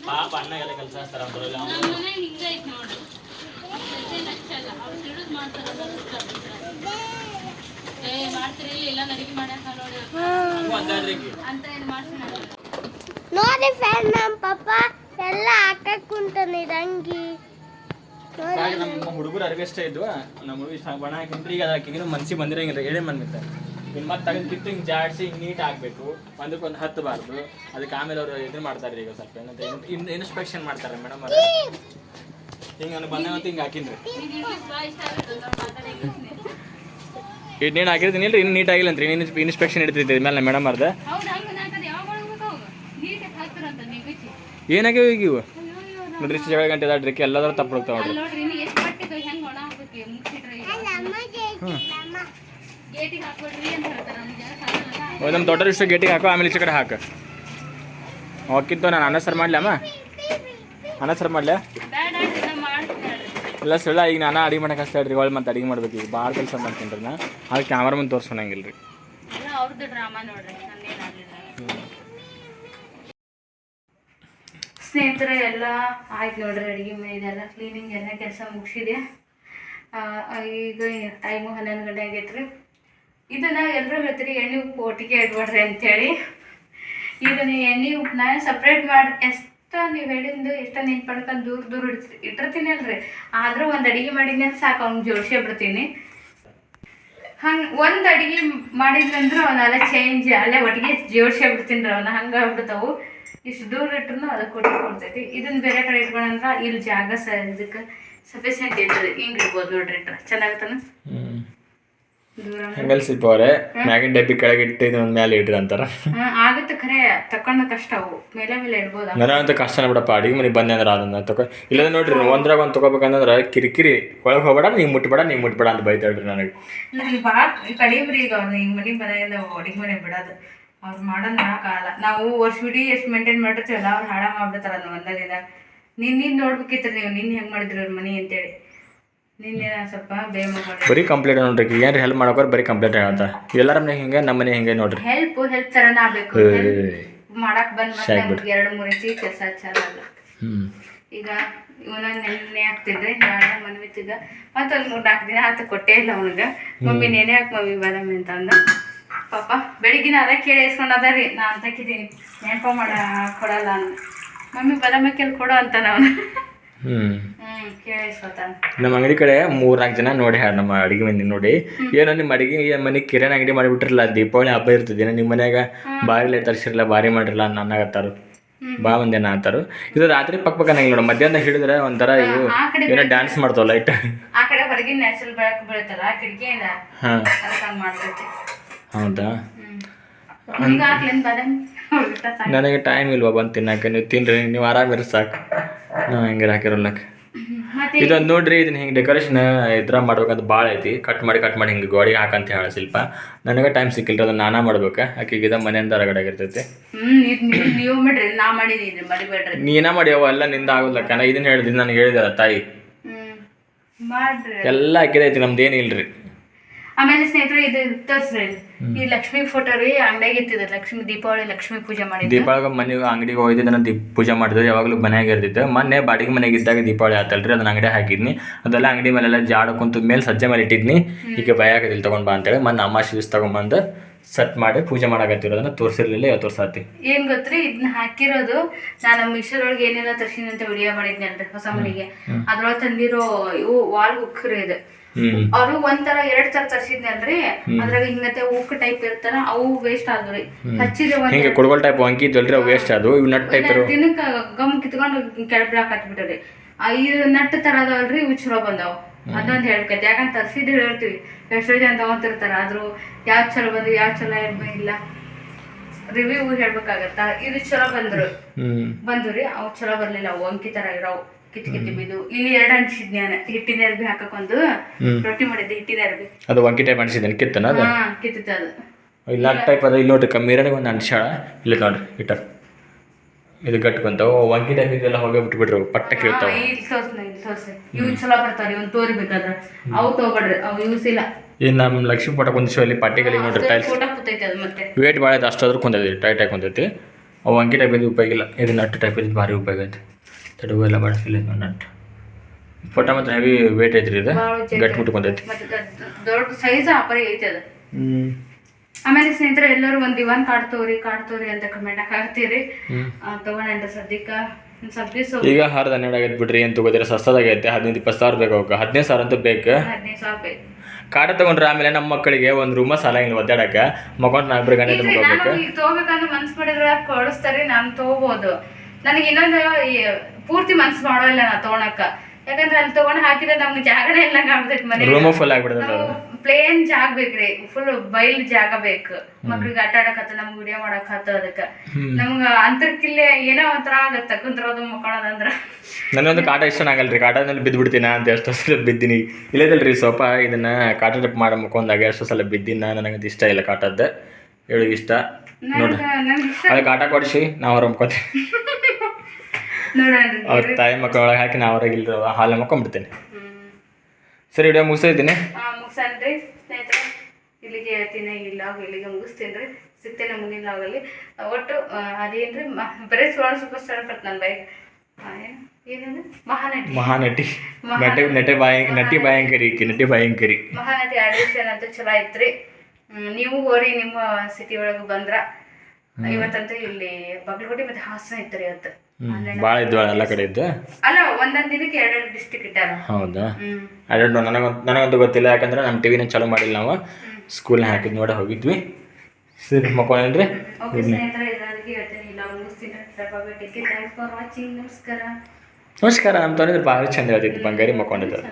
ಪಾಪ ಅಣ್ಣ ಎಲ್ಲ ಕೆಲಸ ಹಚ್ತಾರ ಬರೋಲ್ಲ ಅಂತ ಏನು ಮಾಡ್ತೀನಿ ನೋಡಿ ಫ್ರೆಂಡ್ ನಮ್ಮ ಪಪ್ಪ ಎಲ್ಲ ಹಾಕಕ್ ಕುಂತಾನೆ ರಂಗಿ. ಹಾಗೆ ನಮ್ಮ ಹುಡುಗರು ಅರ್ಗಷ್ಟ ಇದ್ವು. ನಮ್ಮ ಹುಡುಗ ಇಷ್ಟ ಬಣ ಹಾಕಿಂದ್ರೆ ಈಗ ಮನ್ಸಿ ಮನ್ಸಿಗೆ ಬಂದಿರಂಗಿಲ್ಲ ಹೇಳಿ ಬಂದ್ಬಿಟ್ಟು ಇನ್ನು ಮತ್ತೆ ತೆಗೆದು ಕಿತ್ತು ಹಿಂಗೆ ಜಾಡ್ಸಿ ಹಿಂಗೆ ನೀಟ್ ಹಾಕ್ಬೇಕು ಒಂದಕ್ಕೆ ಒಂದು ಹತ್ತಬಾರ್ದು ಅದಕ್ಕೆ ಆಮೇಲೆ ಅವರು ಇದು ಮಾಡ್ತಾರೆ ಈಗ ಸ್ವಲ್ಪ. ಏನಂತ ಇನ್ ಇನ್ಸ್ಪೆಕ್ಷನ್ ಮಾಡ್ತಾರೆ ಮೇಡಮ್ ಅವ್ರು. ಹಿಂಗೆ ಹಾಕಿನ್ರಿ ಇನ್ನೇನು ಹಾಕಿರ್ತೀನಿ ಇಲ್ರಿ ಇನ್ನು ನೀಟ್ ಆಗಿಲ್ಲ ಅಂತ ಇನ್ನು ಇನ್ಸ್ಪೆಕ್ಷನ್ ಇಡ್ತಿದ್ದೆ ಮೇಲೆ ಮೇಡಮ್ ಅರ್ಧ ಏನಾಗ್ಯಾವ ಈಗ ಇವು? ನೋಡ್ರಿ ಇಷ್ಟು ಜಗಳ ಗಂಟೆ ಅದಾಡ್ರಿ ಎಲ್ಲಾದ್ರೂ ತಪ್ಪು ಹೋಗ್ತಾವ ನೋಡ್ರಿ. ನಮ್ಮ ದೊಡ್ಡ ಇಷ್ಟು ಗೇಟಿಗೆ ಹಾಕೋ ಆಮೇಲೆ ಈಚೆ ಕಡೆ ಹಾಕು. ಹೋಗಿತ್ತು ನಾನು ಅನ್ನ ಸರ್ ಮಾಡ್ಲಮ್ಮ ಅನ್ನ ಸರ್ ಮಾಡ್ಲೆ ಬೇಡ ನಾ ಮಾಡ್ತೀನಿ ಹೇಳ್ರಿ ಇಲ್ಲ ಸುಳ್ಳ, ಈಗ ನಾನು ಅಡಿಗೆ ಮಾಡಕ್ಕೆ ಅಷ್ಟೇ ಹೇಳಿ ಒಳ್ಳೆ ಮತ್ತೆ ಅಡಿಗೆ ಮಾಡ್ಬೇಕು, ಈಗ ಭಾಳ ಕೆಲಸ ಮಾಡ್ತೀನಿ ರೀ ನಾ ಅದು ಕ್ಯಾಮ್ರಾ ಮುಂದೆ ತೋರ್ಸೋಣಂಗಿಲ್ಲ ರೀ ಸ್ನೇಹಿತರೆ, ಎಲ್ಲ ಆಯ್ತು ನೋಡ್ರಿ, ಅಡುಗೆ ಮನೆದೆಲ್ಲ ಕ್ಲೀನಿಂಗ್ ಎಲ್ಲ ಕೆಲಸ ಮುಗಿಸಿದೆ. ಈಗ ಟೈಮು ಹನ್ನೊಂದು ಗಂಟೆ ಆಗೈತ್ರಿ. ಇದನ್ನ ಎಲ್ಲರೂ ಹೇಳ್ತೀರಿ, ಎಣ್ಣೆ ಉಪ್ಪು ಒಟ್ಟಿಗೆ ಇಡ್ಬೇಡ್ರಿ ಅಂತೇಳಿ. ಇದನ್ನ ಎಣ್ಣೆ ಉಪ್ಪನ್ನ ಸಪ್ರೇಟ್ ಮಾಡಿ ಎಷ್ಟು ನೀವು ಹೇಳಿದ್ದು ಎಷ್ಟು ನೆನ್ಪು ಪಡ್ಕೊಂಡು ದೂರ ದೂರ ಇಡ್ತಿ ಇಟ್ಟಿರ್ತೀನಿ ಅಲ್ರಿ. ಆದರೂ ಒಂದು ಅಡುಗೆ ಮಾಡಿದ್ನೇ ಸಾಕು, ಅವ್ನು ಜೋಡಿಸಿ ಬಿಡ್ತೀನಿ. ಹಂಗೆ ಒಂದು ಅಡಿಗೆ ಮಾಡಿದ್ನಂದ್ರೆ ಅವನ್ನೆಲ್ಲ ಚೇಂಜ್ ಅಲ್ಲೇ ಒಟ್ಟಿಗೆ ಜೋಡಿಸಿ ಬಿಡ್ತೀನಿ ರೀ ಅವನ್ನ ಹಂಗೆ ಆಗ್ಬಿಡ್ತಾವು. ಇಷ್ಟು ದೂರ ಇಟ್ರು ಅದಕ್ಕೆ ಕೊಡ್ತೈತಿ. ಇದನ್ನ ಬೇರೆ ಕಡೆ ಇಟ್ಕೊಂಡ್ರೆ ಇಲ್ಲಿ ಜಾಗ ಸ ಇದಕ್ಕೆ ಸಫಿಷಿಯಂಟ್ ಇರ್ತದೆ. ಹಿಂಗೆ ಇಡ್ಬೋದು ನೋಡ್ರಿ ಇಟ್ರೆ. ಚೆನ್ನಾಗತ್ತನ ದೂರ ಹಂಗಲ್ಲಿ ಸಿಪ್ಪ ಅವರೇ ಮ್ಯಾಗಿನ ಡಬ್ಬಿ ಕೆಳಗೆ ಇಟ್ಟು ಒಂದು ಮೇಲೆ ಇಡ್ರಿ ಅಂತಾರ. ಆಗುತ್ತೆ ಖರೆ ತಕೊಂಡ ಕಷ್ಟ ಅವು. ಮೇಲೆ ಮೇಲೆ ಇಡ್ಬೋದು? ನನಗಂತೂ ಕಷ್ಟನೇ ಬಿಡಪ್ಪ ಅಡಿಗೆ ಮನೆಗೆ ಬಂದೆ ಅಂದ್ರೆ ಅದನ್ನ ತಗೋ ಇಲ್ಲ ನೋಡ್ರಿ ಒಂದ್ರಾಗ ಒಂದು ತಗೋಬೇಕಂದ್ರೆ ಕಿರಿಕಿರಿ ಒಳಗೆ ಹೋಗ್ಬೇಡ ನೀವು ಮುಟ್ಬೇಡ ನೀವು ಮುಟ್ಬೇಡ ಅಂತ ಬೈತಾಳ್ರಿ ನನಗೆ. ಭಾಳ ಕಡಿಮ್ರಿ ಈಗ ಅವ್ರು ಹಿಂಗೆ ಮನೆ ಮನೆಯಿಂದ ಅಡಿಗೆ ಮನೆ ಬಿಡೋದು. ಅವ್ರು ಮಾಡೋದ್ ಮಾಡಕ್ಕಾಗಲ್ಲ ನಾವು ವರ್ಷ ಇಡೀ ಎಷ್ಟು ಮೇಂಟೈನ್ ಮಾಡಿರ್ತೀವಲ್ಲ ಅವ್ರು ಹಾಳ ಮಾಡ್ಬಿಡ್ತಾರ ಅದನ್ನ ನೀನು ನೀನು ನಿನ್ ನಿನ್ ನೋಡ್ಬೇಕಿತ್ತು ನೀವು ನಿನ್ ಹೆಂಗ್ ಮಾಡಿದ್ರಿ ಅವ್ರ ಮನಿ ಅಂತೇಳಿ ನಿನ್ನೆ ಸ್ವಲ್ಪ ಬೇಗ ಮಾಡಿ ಬರೀ ಕಂಪ್ಲೇಂಟ್ ನೋಡ್ರಿ ಏನ್ರಿ ಹೆಲ್ಪ್ ಮಾಡೋಕ್ರೆ ಬರೀ ಕಂಪ್ಲೇಂಟ್ ಹೇಳ್ತಾ ಎಲ್ಲಾರ ಮನೆ ಹಿಂಗೆ ನಮ್ಮ ಮನೆ ಹಿಂಗೆ ನೋಡ್ರಿ. ಹೆಲ್ಪ್ ಹೆಲ್ಪ್ ತರನ ಆಗ್ಬೇಕು. ಮಾಡಕ್ ಬಂದ್ ಮತ್ತೆ ಎರಡು ಮೂರು ಇಂಚಿ ಕೆಲಸ ಈಗ ಇವನ ನೆನ್ನೆ ಹಾಕ್ತಿದ್ರೆ ನಾಳೆ ಮನ್ವಿತ್ತಿದ್ದ ಮತ್ತೊಂದು ಮೂರು ನಾಲ್ಕು ದಿನ ಆತ ಕೊಟ್ಟೇ ಇಲ್ಲ ಅವನಿಗೆ. ಮಮ್ಮಿ ನೆನೆ ಹಾಕ್ ಮಮ್ಮಿ ಬಾದಾಮಿ ಅಂತ ಅಂದ. ಪಾಪ ಬೆಳಿಗ್ಗಿನ ಅದ ಕೇಳಿ ಇಸ್ಕೊಂಡು ಅದ ರೀ ನಾ ನೆನಪ ಮಾಡ ಕೊಡಲ್ಲ ಅಂದ. ಮಮ್ಮಿ ಬಾದಾಮಿ ಕೇಳಿ ಕೊಡು ಅಂತ ಅವನು ಹ್ಮ್. ನಮ್ಮ ಅಂಗಡಿ ಕಡೆ ಮೂರ್ ನಾಲ್ಕು ಜನ ನೋಡಿ ಹಾಡ್ ನಮ್ಮ ಅಡಿಗೆ ಮಂದಿ ನೋಡಿ. ಏನೋ ನಿಮ್ಮ ಅಡಿಗೆ ಮನೆ ಕಿರಾಣಿ ಅಂಗಡಿ ಮಾಡಿಬಿಟ್ರಲ್ಲ ದೀಪಾವಳಿ ಹಬ್ಬ ಇರ್ತದೆ ನಿಮ್ಮ ಮನ್ಯಾಗ ಭಾರಿ ಲೈಟ್ ತರ್ಸಿರಲ್ಲ ಬಾರಿ ಮಾಡಿರಲ್ಲ ಅನ್ನಗತ್ತಾರ ಭಾಳ ಬಾ ಮಂದಿ ಅನ್ನ ಅಂತಾರು. ಇದು ರಾತ್ರಿ ಪಕ್ಕ ಪಕ್ಕ ನಂಗೆ ನೋಡು ಮಧ್ಯಾಹ್ನ ಹಿಡಿದ್ರೆ ಒಂಥರ ಇವು ಏನೋ ಡ್ಯಾನ್ಸ್ ಮಾಡ್ತಾವ ಲೈಟ್ ಆ ಕಡೆ ಹೊರಗಿನ ನ್ಯಾಚುರಲ್ ಬೆಳಕು ಬೀಳುತ್ತಲ್ಲ ಆ ಕಿಟಕಿಯಿಂದ ಹಾ. ಹೌದಾ? ನನಗೆ ಟೈಮ್ ಇಲ್ವಾ ಬಂದು ತಿನ್ನಕ್ಕೆ? ನೀವು ತಿನ್ರಿ ನೀವು ಆರಾಮಿರಿ ಸಾಕು. ಹೆಂಗೆ ಹಾಕಿರಲ್ಲಕ್ಕೆ ಮತ್ತೆ ಇದೊಂದು ನೋಡ್ರಿ ಇದನ್ನ ಹಿಂಗೆ ಡೆಕೋರೇಷನ್ ಇದ್ರ ಮಾಡ್ಬೇಕಂತ ಭಾಳ ಐತಿ. ಕಟ್ ಮಾಡಿ ಕಟ್ ಮಾಡಿ ಹಿಂಗೆ ಗೋಡೆಗೆ ಹಾಕಂತ ಹೇಳ ಶಿಲ್ಪ. ನನಗೆ ಟೈಮ್ ಸಿಕ್ಕಿಲ್ರಿ ಅದನ್ನ ನಾನಾ ಮಾಡ್ಬೇಕು. ಆಕೆಗೆ ಇದ ಮನೆಯಿಂದ ಹೊರಗಡೆ ಆಗಿರ್ತೈತಿ. ನೀನ ಮಾಡ್ಯವ ಎಲ್ಲ ನಿಂದ ಆಗೋಲ್ಲಕ್ಕ ನಾ ಇದನ್ನ ಹೇಳಿದ್ರಿ ನನಗೆ ಹೇಳಿದ ತಾಯಿ. ಎಲ್ಲ ಹಾಕಿದೈತಿ ನಮ್ದು ಏನಿಲ್ರಿ ಆಮೇಲೆ ಸ್ನೇಹಿತರೆ ಇದು ತೋರಿಸ್ರಿ ಈ ಲಕ್ಷ್ಮಿ ಫೋಟೋ ರೀ ಅಂಗಡಿಯಾಗ ಇತ್ತಿದ್ರು ಲಕ್ಷ್ಮಿ ದೀಪಾವಳಿ ಲಕ್ಷ್ಮಿ ಪೂಜೆ ಮಾಡಿ ದೀಪಾವಳಿ ಮನೆ ಅಂಗಡಿಗೆ ಹೋಗಿದ್ದೆ ನಾನು ದೀಪ ಪೂಜೆ ಮಾಡಿದ್ರೆ. ಯಾವಾಗಲೂ ಮನೆಯಾಗ ಇರ್ತಿದ್ದೆ ಮೊನ್ನೆ ಬಾಡಿಗೆ ಮನೆಗೆ ಇದ್ದಾಗ ದೀಪಾವಳಿ ಆತಲ್ರಿ ಅದನ್ನ ಅಂಗಡಿ ಹಾಕಿದ್ನಿ. ಅದೆಲ್ಲ ಅಂಗಡಿ ಮೇಲೆಲ್ಲ ಜಾಡ ಕುಂತ ಮೇಲೆ ಸಜ್ಜೆ ಮೇಲೆ ಇಟ್ಟಿದ್ನಿ. ಈಗ ಭಯ ಆಗೋದಿಲ್ಲ ತಗೊಂಡ್ ಬಾ ಅಂತೇಳಿ. ಮೊನ್ನೆ ಅಮ್ಮ ಶೂಸ್ ತಗೊಂಡ್ಬಂದ್ ಸೆಟ್ ಮಾಡಿ ಪೂಜೆ ಮಾಡಕತ್ತಿರೋದನ್ನ ತೋರಿಸಿರ್ಲಿಲ್ಲ ಯಾವ ತೋರ್ಸಾತಿ. ಏನ್ ಗೊತ್ತ್ರಿ? ಇದನ್ನ ಹಾಕಿರೋದು. ನಾನು ಮಿಕ್ಸರ್ ಒಳಗೆ ಏನೆಲ್ಲ ತರ್ಸಿನಿ ಅಂತ ವಿಡಿಯೋ ಮಾಡಿದ್ನಲ್ರಿ ಹೊಸ ಮನೆಗೆ. ಅದ್ರೊಳಗೆ ತಂದಿರೋ ಇವು ವಾಲ್ ಹುಕ್ ರೀ ಇದು. ಅವರು ಒಂಥರ ಎರಡ್ ತರ ತರ್ಸಿದ್ನಲ್ರಿ ಅದ್ರಾಗ ಹಿಂಗತೆ ಉಕ್ ಟೈಪ್ ಇರ್ತಾರ ಅವು ವೇಸ್ಟ್ ಆದ್ರಿ ಹಚ್ಚಿದ್ರೆ ಹಿಂಗೆ ಕುಡ್ಗೋಲ್ ಟೈಪ್ ಅಂಕಿ ಇದ್ವಲ್ರಿ ಅವು ವೇಸ್ಟ್ ಅದು ಇವು ನಟ್ ಟೈಪ್ ಇರೋ. ದಿನಕ್ಕ ಗಮ್ ಕಿತ್ಕೊಂಡು ಕೆಳಬಿಡಾಕ್ ಹತ್ಬಿಟ್ರಿ ಇದು ನಟ್ ತರ ಅದಾವಲ್ರಿ ಇವು ಚಲೋ ಬಂದಾವ. ಅದೊಂದ್ ಹೇಳ್ಕೈತಿ ಯಾಕಂತ ತರ್ಸಿದ್ ಹೇಳ್ತೀವಿ. ಎಷ್ಟೋ ಜನ ತಗೊಂತಿರ್ತಾರ ಆದ್ರೂ ಯಾವ್ ಚಲೋ ಬಂದ್ರು ಯಾವ್ ಚಲೋ ಇಲ್ಲ. ರಿವ್ಯೂ ಹೇಳ್ಬೇಕಾಗತ್ತ? ಇದು ಚಲೋ ಬಂದ್ರು. ಬಂದ್ರಿ ಅವು ಚಲೋ ಬರ್ಲಿಲ್ಲ ಅವು ಅಂಕಿ ತರ ಇರೋ ಕಿತ್ ಕಿಚ್ ಬಿದ್ದು. ಇಲ್ಲಿ ಎರಡು ಅಂಟಿಸಿದ್ ನಾನು. ಹಿಟ್ಟಿನ ಅರ್ಬಿ ಹಾಕಕ್ಕೊಂದು ರೊಟ್ಟಿ ಮಾಡಿದ್ದೆ ಹಿಟ್ಟಿನ ಅರ್ಬಿ. ಅದು ಒಂಕಿ ಟೈಪ್ ಅನಿಸಿದ್ದೇನೆ ಕಿತ್ತನ ಅದು? ಹಾ ಕಿತ್ತಿತ್ತ ಅದು. ಇಲ್ಲ ಟೈಪ್ ಅದ ಇಲ್ಲಿ ನೋಡ್ರಿ ಕಮ್ಮಿ ಒಂದು ಅನ್ಸಾಳ ಇಲ್ಲ ನೋಡ್ರಿ ಹಿಟ್ಟ. ಇದು ಗಟ್ಕೊಂತಾವ ಒಂಕಿ ಟೈಪ್ ಇದೆಲ್ಲ ಹೋಗಿ ಬಿಟ್ಬಿಟ್ರು. ಪಟ್ಟಕ್ಕೆ ಹಾ, ಕೇಳ್ತಾವ ಇಲ್ಲಿ ತೋರ್ಸ್ನ ಇಲ್ಲಿ ತೋರ್ಸಿ ಇವ್ ಚಲೋ ಬರ್ತಾವ್ರಿ ಇವ್ನ ತೋರಿಬೇಕಾದ್ರ ಅವು ತಗೋಬೇಡ್ರಿ ಅವು ಯೂಸ್ ಇಲ್ಲ. ಇನ್ನು ನಮ್ಮ ಲಕ್ಷ್ಮೀ ಪಟ ಕುಂದಿಸೋ ಅಲ್ಲಿ ಪಟ್ಟಿಗಳಿಗೆ ನೋಡ್ರಿ ಟೈಲ್ಸ್ ಫೋಟೋ ಕೂತೈತೆ ಅದು ಮತ್ತೆ. ವೇಟ್ ಭಾಳ ಐತೆ ಅಷ್ಟಾದ್ರೂ ಕುಂದೈತಿ ಟೈಟ್ ಆಗಿ ಕುಂದೈತಿ. ಅವು ಅಂಕಿ ಟೈಪ್ ಇದು ಉಪಯೋಗ ಇಲ್ಲ. ಇದು ನಟ್ಟು ಟೈಪ್ ಇದು ಭಾರಿ ಉಪಯೋಗ ಐತಿ. ಎಲ್ಲ ಬಳಸಿಲ್ಲ ನಟ್ಟು ಫೋಟೋ ಮಾತ್ರ ಹೆವಿ ವೇಟ್ ಐತ್ರಿ ಇದು. ಗಟ್ಟಿ ಮುಟ್ಕೊಂಡೈತಿ ಮತ್ತೆ ದೊಡ್ಡ- ಸೈಜ್ ಆಪರಿ ಐತೆ ಅದು. ಹ್ಞೂ ಆಮೇಲೆ ಸ್ನೇಹಿತರೆ ಎಲ್ಲರೂ ಒಂದು ದಿವಾನ್ ಕಾರ್ಡ್ ತೋರಿ ಕಾರ್ಡ್ ತೋರಿ ಅಂತ ಕಮೆಂಟ್ ಹಾಕ್ತೀರಿ. ತಗೊಂಡ ಸದ್ಯಕ್ಕ. ಈಗ ಹಾರದ ಹನ್ನೆರಡು ಆಗೈತೆ ಬಿಡ್ರಿ. ಏನು ತಗೋದಿರ ಸಸ್ತದಾಗೈತೆ ಹದಿನೈದು ಇಪ್ಪತ್ತು ಸಾವಿರ ಬೇಕು ಅವಕ್ಕೆ ಹದಿನೈದು ಸಾವಿರ ಅಂತೂ ಬೇಕು. ಕಾಡ ತಗೊಂಡ್ರೆ ಆಮೇಲೆ ನಮ್ಮ ಮಕ್ಕಳಿಗೆ ಒಂದು ರೂಮ ಸಾಲ ಇಲ್ಲ ಒದ್ದಾಡಕ್ಕೆ ಮಗೊಂಡು ನಾಲ್ಕು ಗಂಟೆ ನಾನು ಈಗ ತಗೋಬೇಕಂತ ಮನ್ಸ್ ಮಾಡಿದ್ರೆ ಕೊಡಿಸ್ತಾರೆ ನಾನು ತಗೋಬಹುದು ನನಗೆ ಇನ್ನೊಂದು ಪೂರ್ತಿ ಮನ್ಸ್ ಮಾಡೋಲ್ಲ ನಾ ತಗೊಳಕ ಯಾಕಂದ್ರೆ ಅಲ್ಲಿ ತಗೊಂಡ್ ಹಾಕಿದ್ರೆ ನಮ್ಗೆ ಜಾಗನೇ ಇಲ್ಲ ಕಾಣ್ತೈತಿ ಮನೆ ರೂಮ ಫುಲ್ ಆಗಿಬಿಡ್ತದೆ ಅದು ಪ್ಲೇನ್ ಜಾಗ ಬೇಕ್ರಿ ಫುಲ್ ಬೈಲ್ ಜಾಗ ಬೇಕು. ಮಕ್ಳಿಗೆ ಆಟ ಆಡಕತ್ತ ನಮ್ಗೆ ವಿಡಿಯೋ ಮಾಡಕ್ ಹತ್ತ ಅದಕ್ಕ. ನಮ್ಗ ಅಂತರ್ಕಿಲ್ಲೆ ಏನೋ ಒಂಥರ ಆಗತ್ತ. ಕುಂತ್ರೋದು ಮಕ್ಕಳದಂದ್ರ. ನನಗೊಂದು ಕಾಟ ಇಷ್ಟ ಆಗಲ್ರಿ ಕಾಟದಲ್ಲಿ ಬಿದ್ದು ಬಿಡ್ತೀನ ಅಂತ ಎಷ್ಟೋ ಸಲ ಬಿದ್ದೀನಿ. ಇಲ್ಲದಲ್ರಿ ಸ್ವಲ್ಪ ಇದನ್ನ ಕಾಟ ಟಪ್ ಮಾಡ ಮುಖಂದಾಗ ಎಷ್ಟೋ ಸಲ ಬಿದ್ದಿನ ನನಗದು ಇಷ್ಟ ಇಲ್ಲ ಕಾಟದ್ದು. ಹೇಳುಗೆ ಇಷ್ಟ. ನೋಡ್ರಿ. ನನ್ಗೆ ಅದಕ್ಕೆ ಕಾಟ ಕೊಡಿಸಿ ನಾವು ಹೊರ ಮುಕ್ಕೋತೀವಿ (laughs) ಅವ್ರ ತಾಯಿ ಮಕ್ಕಳೊಳಗೆ ಹಾಕಿ ನಾ ಹೊರಗೆ ಇಲ್ರಿ ಹಾಲು ಮಕ್ಕೊಂಡ್ಬಿಡ್ತೇನೆ ಸರಿ ವಿಡಿಯೋ ಮುಗಿಸಿದ್ದೀನಿ ಮುಗಿಸನ್ರಿ ಸ್ನೇಹಿತರೆ ಇಲ್ಲಿಗೆ ಹೇಳ್ತೀನಿ ಈ ಲಾಗ್ ಇಲ್ಲಿಗೆ ಮುಗಿಸ್ತೀನಿ ರೀ. ಸಿಗ್ತೇನೆ ಮುಂದಿನ ಲಾಗಲ್ಲಿ ಒಟ್ಟು ಅದೇನ್ರಿ ಬರೀ ಸುವರ್ಣ ಸೂಪರ್ ಸ್ಟಾರ್ ಬರ್ತ ನನ್ನ ಬೈಕ್ ಏನದು? ಮಹಾನಟಿ. ಮಹಾನಟಿ. ನಟಿ ನಟಿ ಬಾಯ ನಟಿ ಭಯಂಕರಿ ನಟಿ ಭಯಂಕರಿ. ಮಹಾನಟಿ ಆಡಿಷನ್ ಅಂತ ಚಲೋ ಐತ್ರಿ. ನೀವು ಹೋರಿ ನಿಮ್ಮ ಸಿಟಿ ಒಳಗೆ ಬಂದ್ರ. ಇವತ್ತಂತೂ ಇಲ್ಲಿ ಬಗಲಕೋಟೆ ಮತ್ತೆ ಹಾಸನ ಇತ್ತರಿ ಇವತ್ತು. ಭಾಳ ಇದ್ವ ಎಲ್ಲ ಕಡೆ ಇದ್ದು? ಅಲ್ಲ ಒಂದೊಂದ್ ದಿನಕ್ಕೆ ಎರಡೆರಡು ಡಿಸ್ಟಿಕ್ ಇಟ್ಟಾರ. ಹೌದಾ? ಹ್ಮ್. ಅಡ್ಡ ನನಗಂತೂ ನನಗಂತೂ ಗೊತ್ತಿಲ್ಲ ಯಾಕಂದ್ರೆ ನಮ್ಮ ಟಿವಿನ ಚಾಲೂ ಮಾಡಿಲ್ಲ ನಾವು. ಸ್ಕೂಲ್ನ ಹಾಕಿದ್ ನೋಡಿ ಹೋಗಿದ್ವಿ. ಸರಿ ಮಕ್ಕೊಂಡ್ರಿ ಓಕೆ ಸ್ನೇಹಿತರೆ ಇದರೊಂದಿಗೆ ಹೇಳ್ತೀನಿ ಇಲ್ಲ ಮುಗಿಸ್ತೀನಿ ಥ್ಯಾಂಕ್ಸ್ ಫಾರ್ ವಾಚಿಂಗ್ ನಮಸ್ಕಾರ. ನಮಸ್ಕಾರ ನಮ್ಮ ತೊಂದ್ರೆ ಭಾಳ ಚಂದ ಹೇಳ್ತಿತ್ತು ಬಂಗಾರಿ ಮಕ್ಕೊಂಡಿದ್ದಾರೆ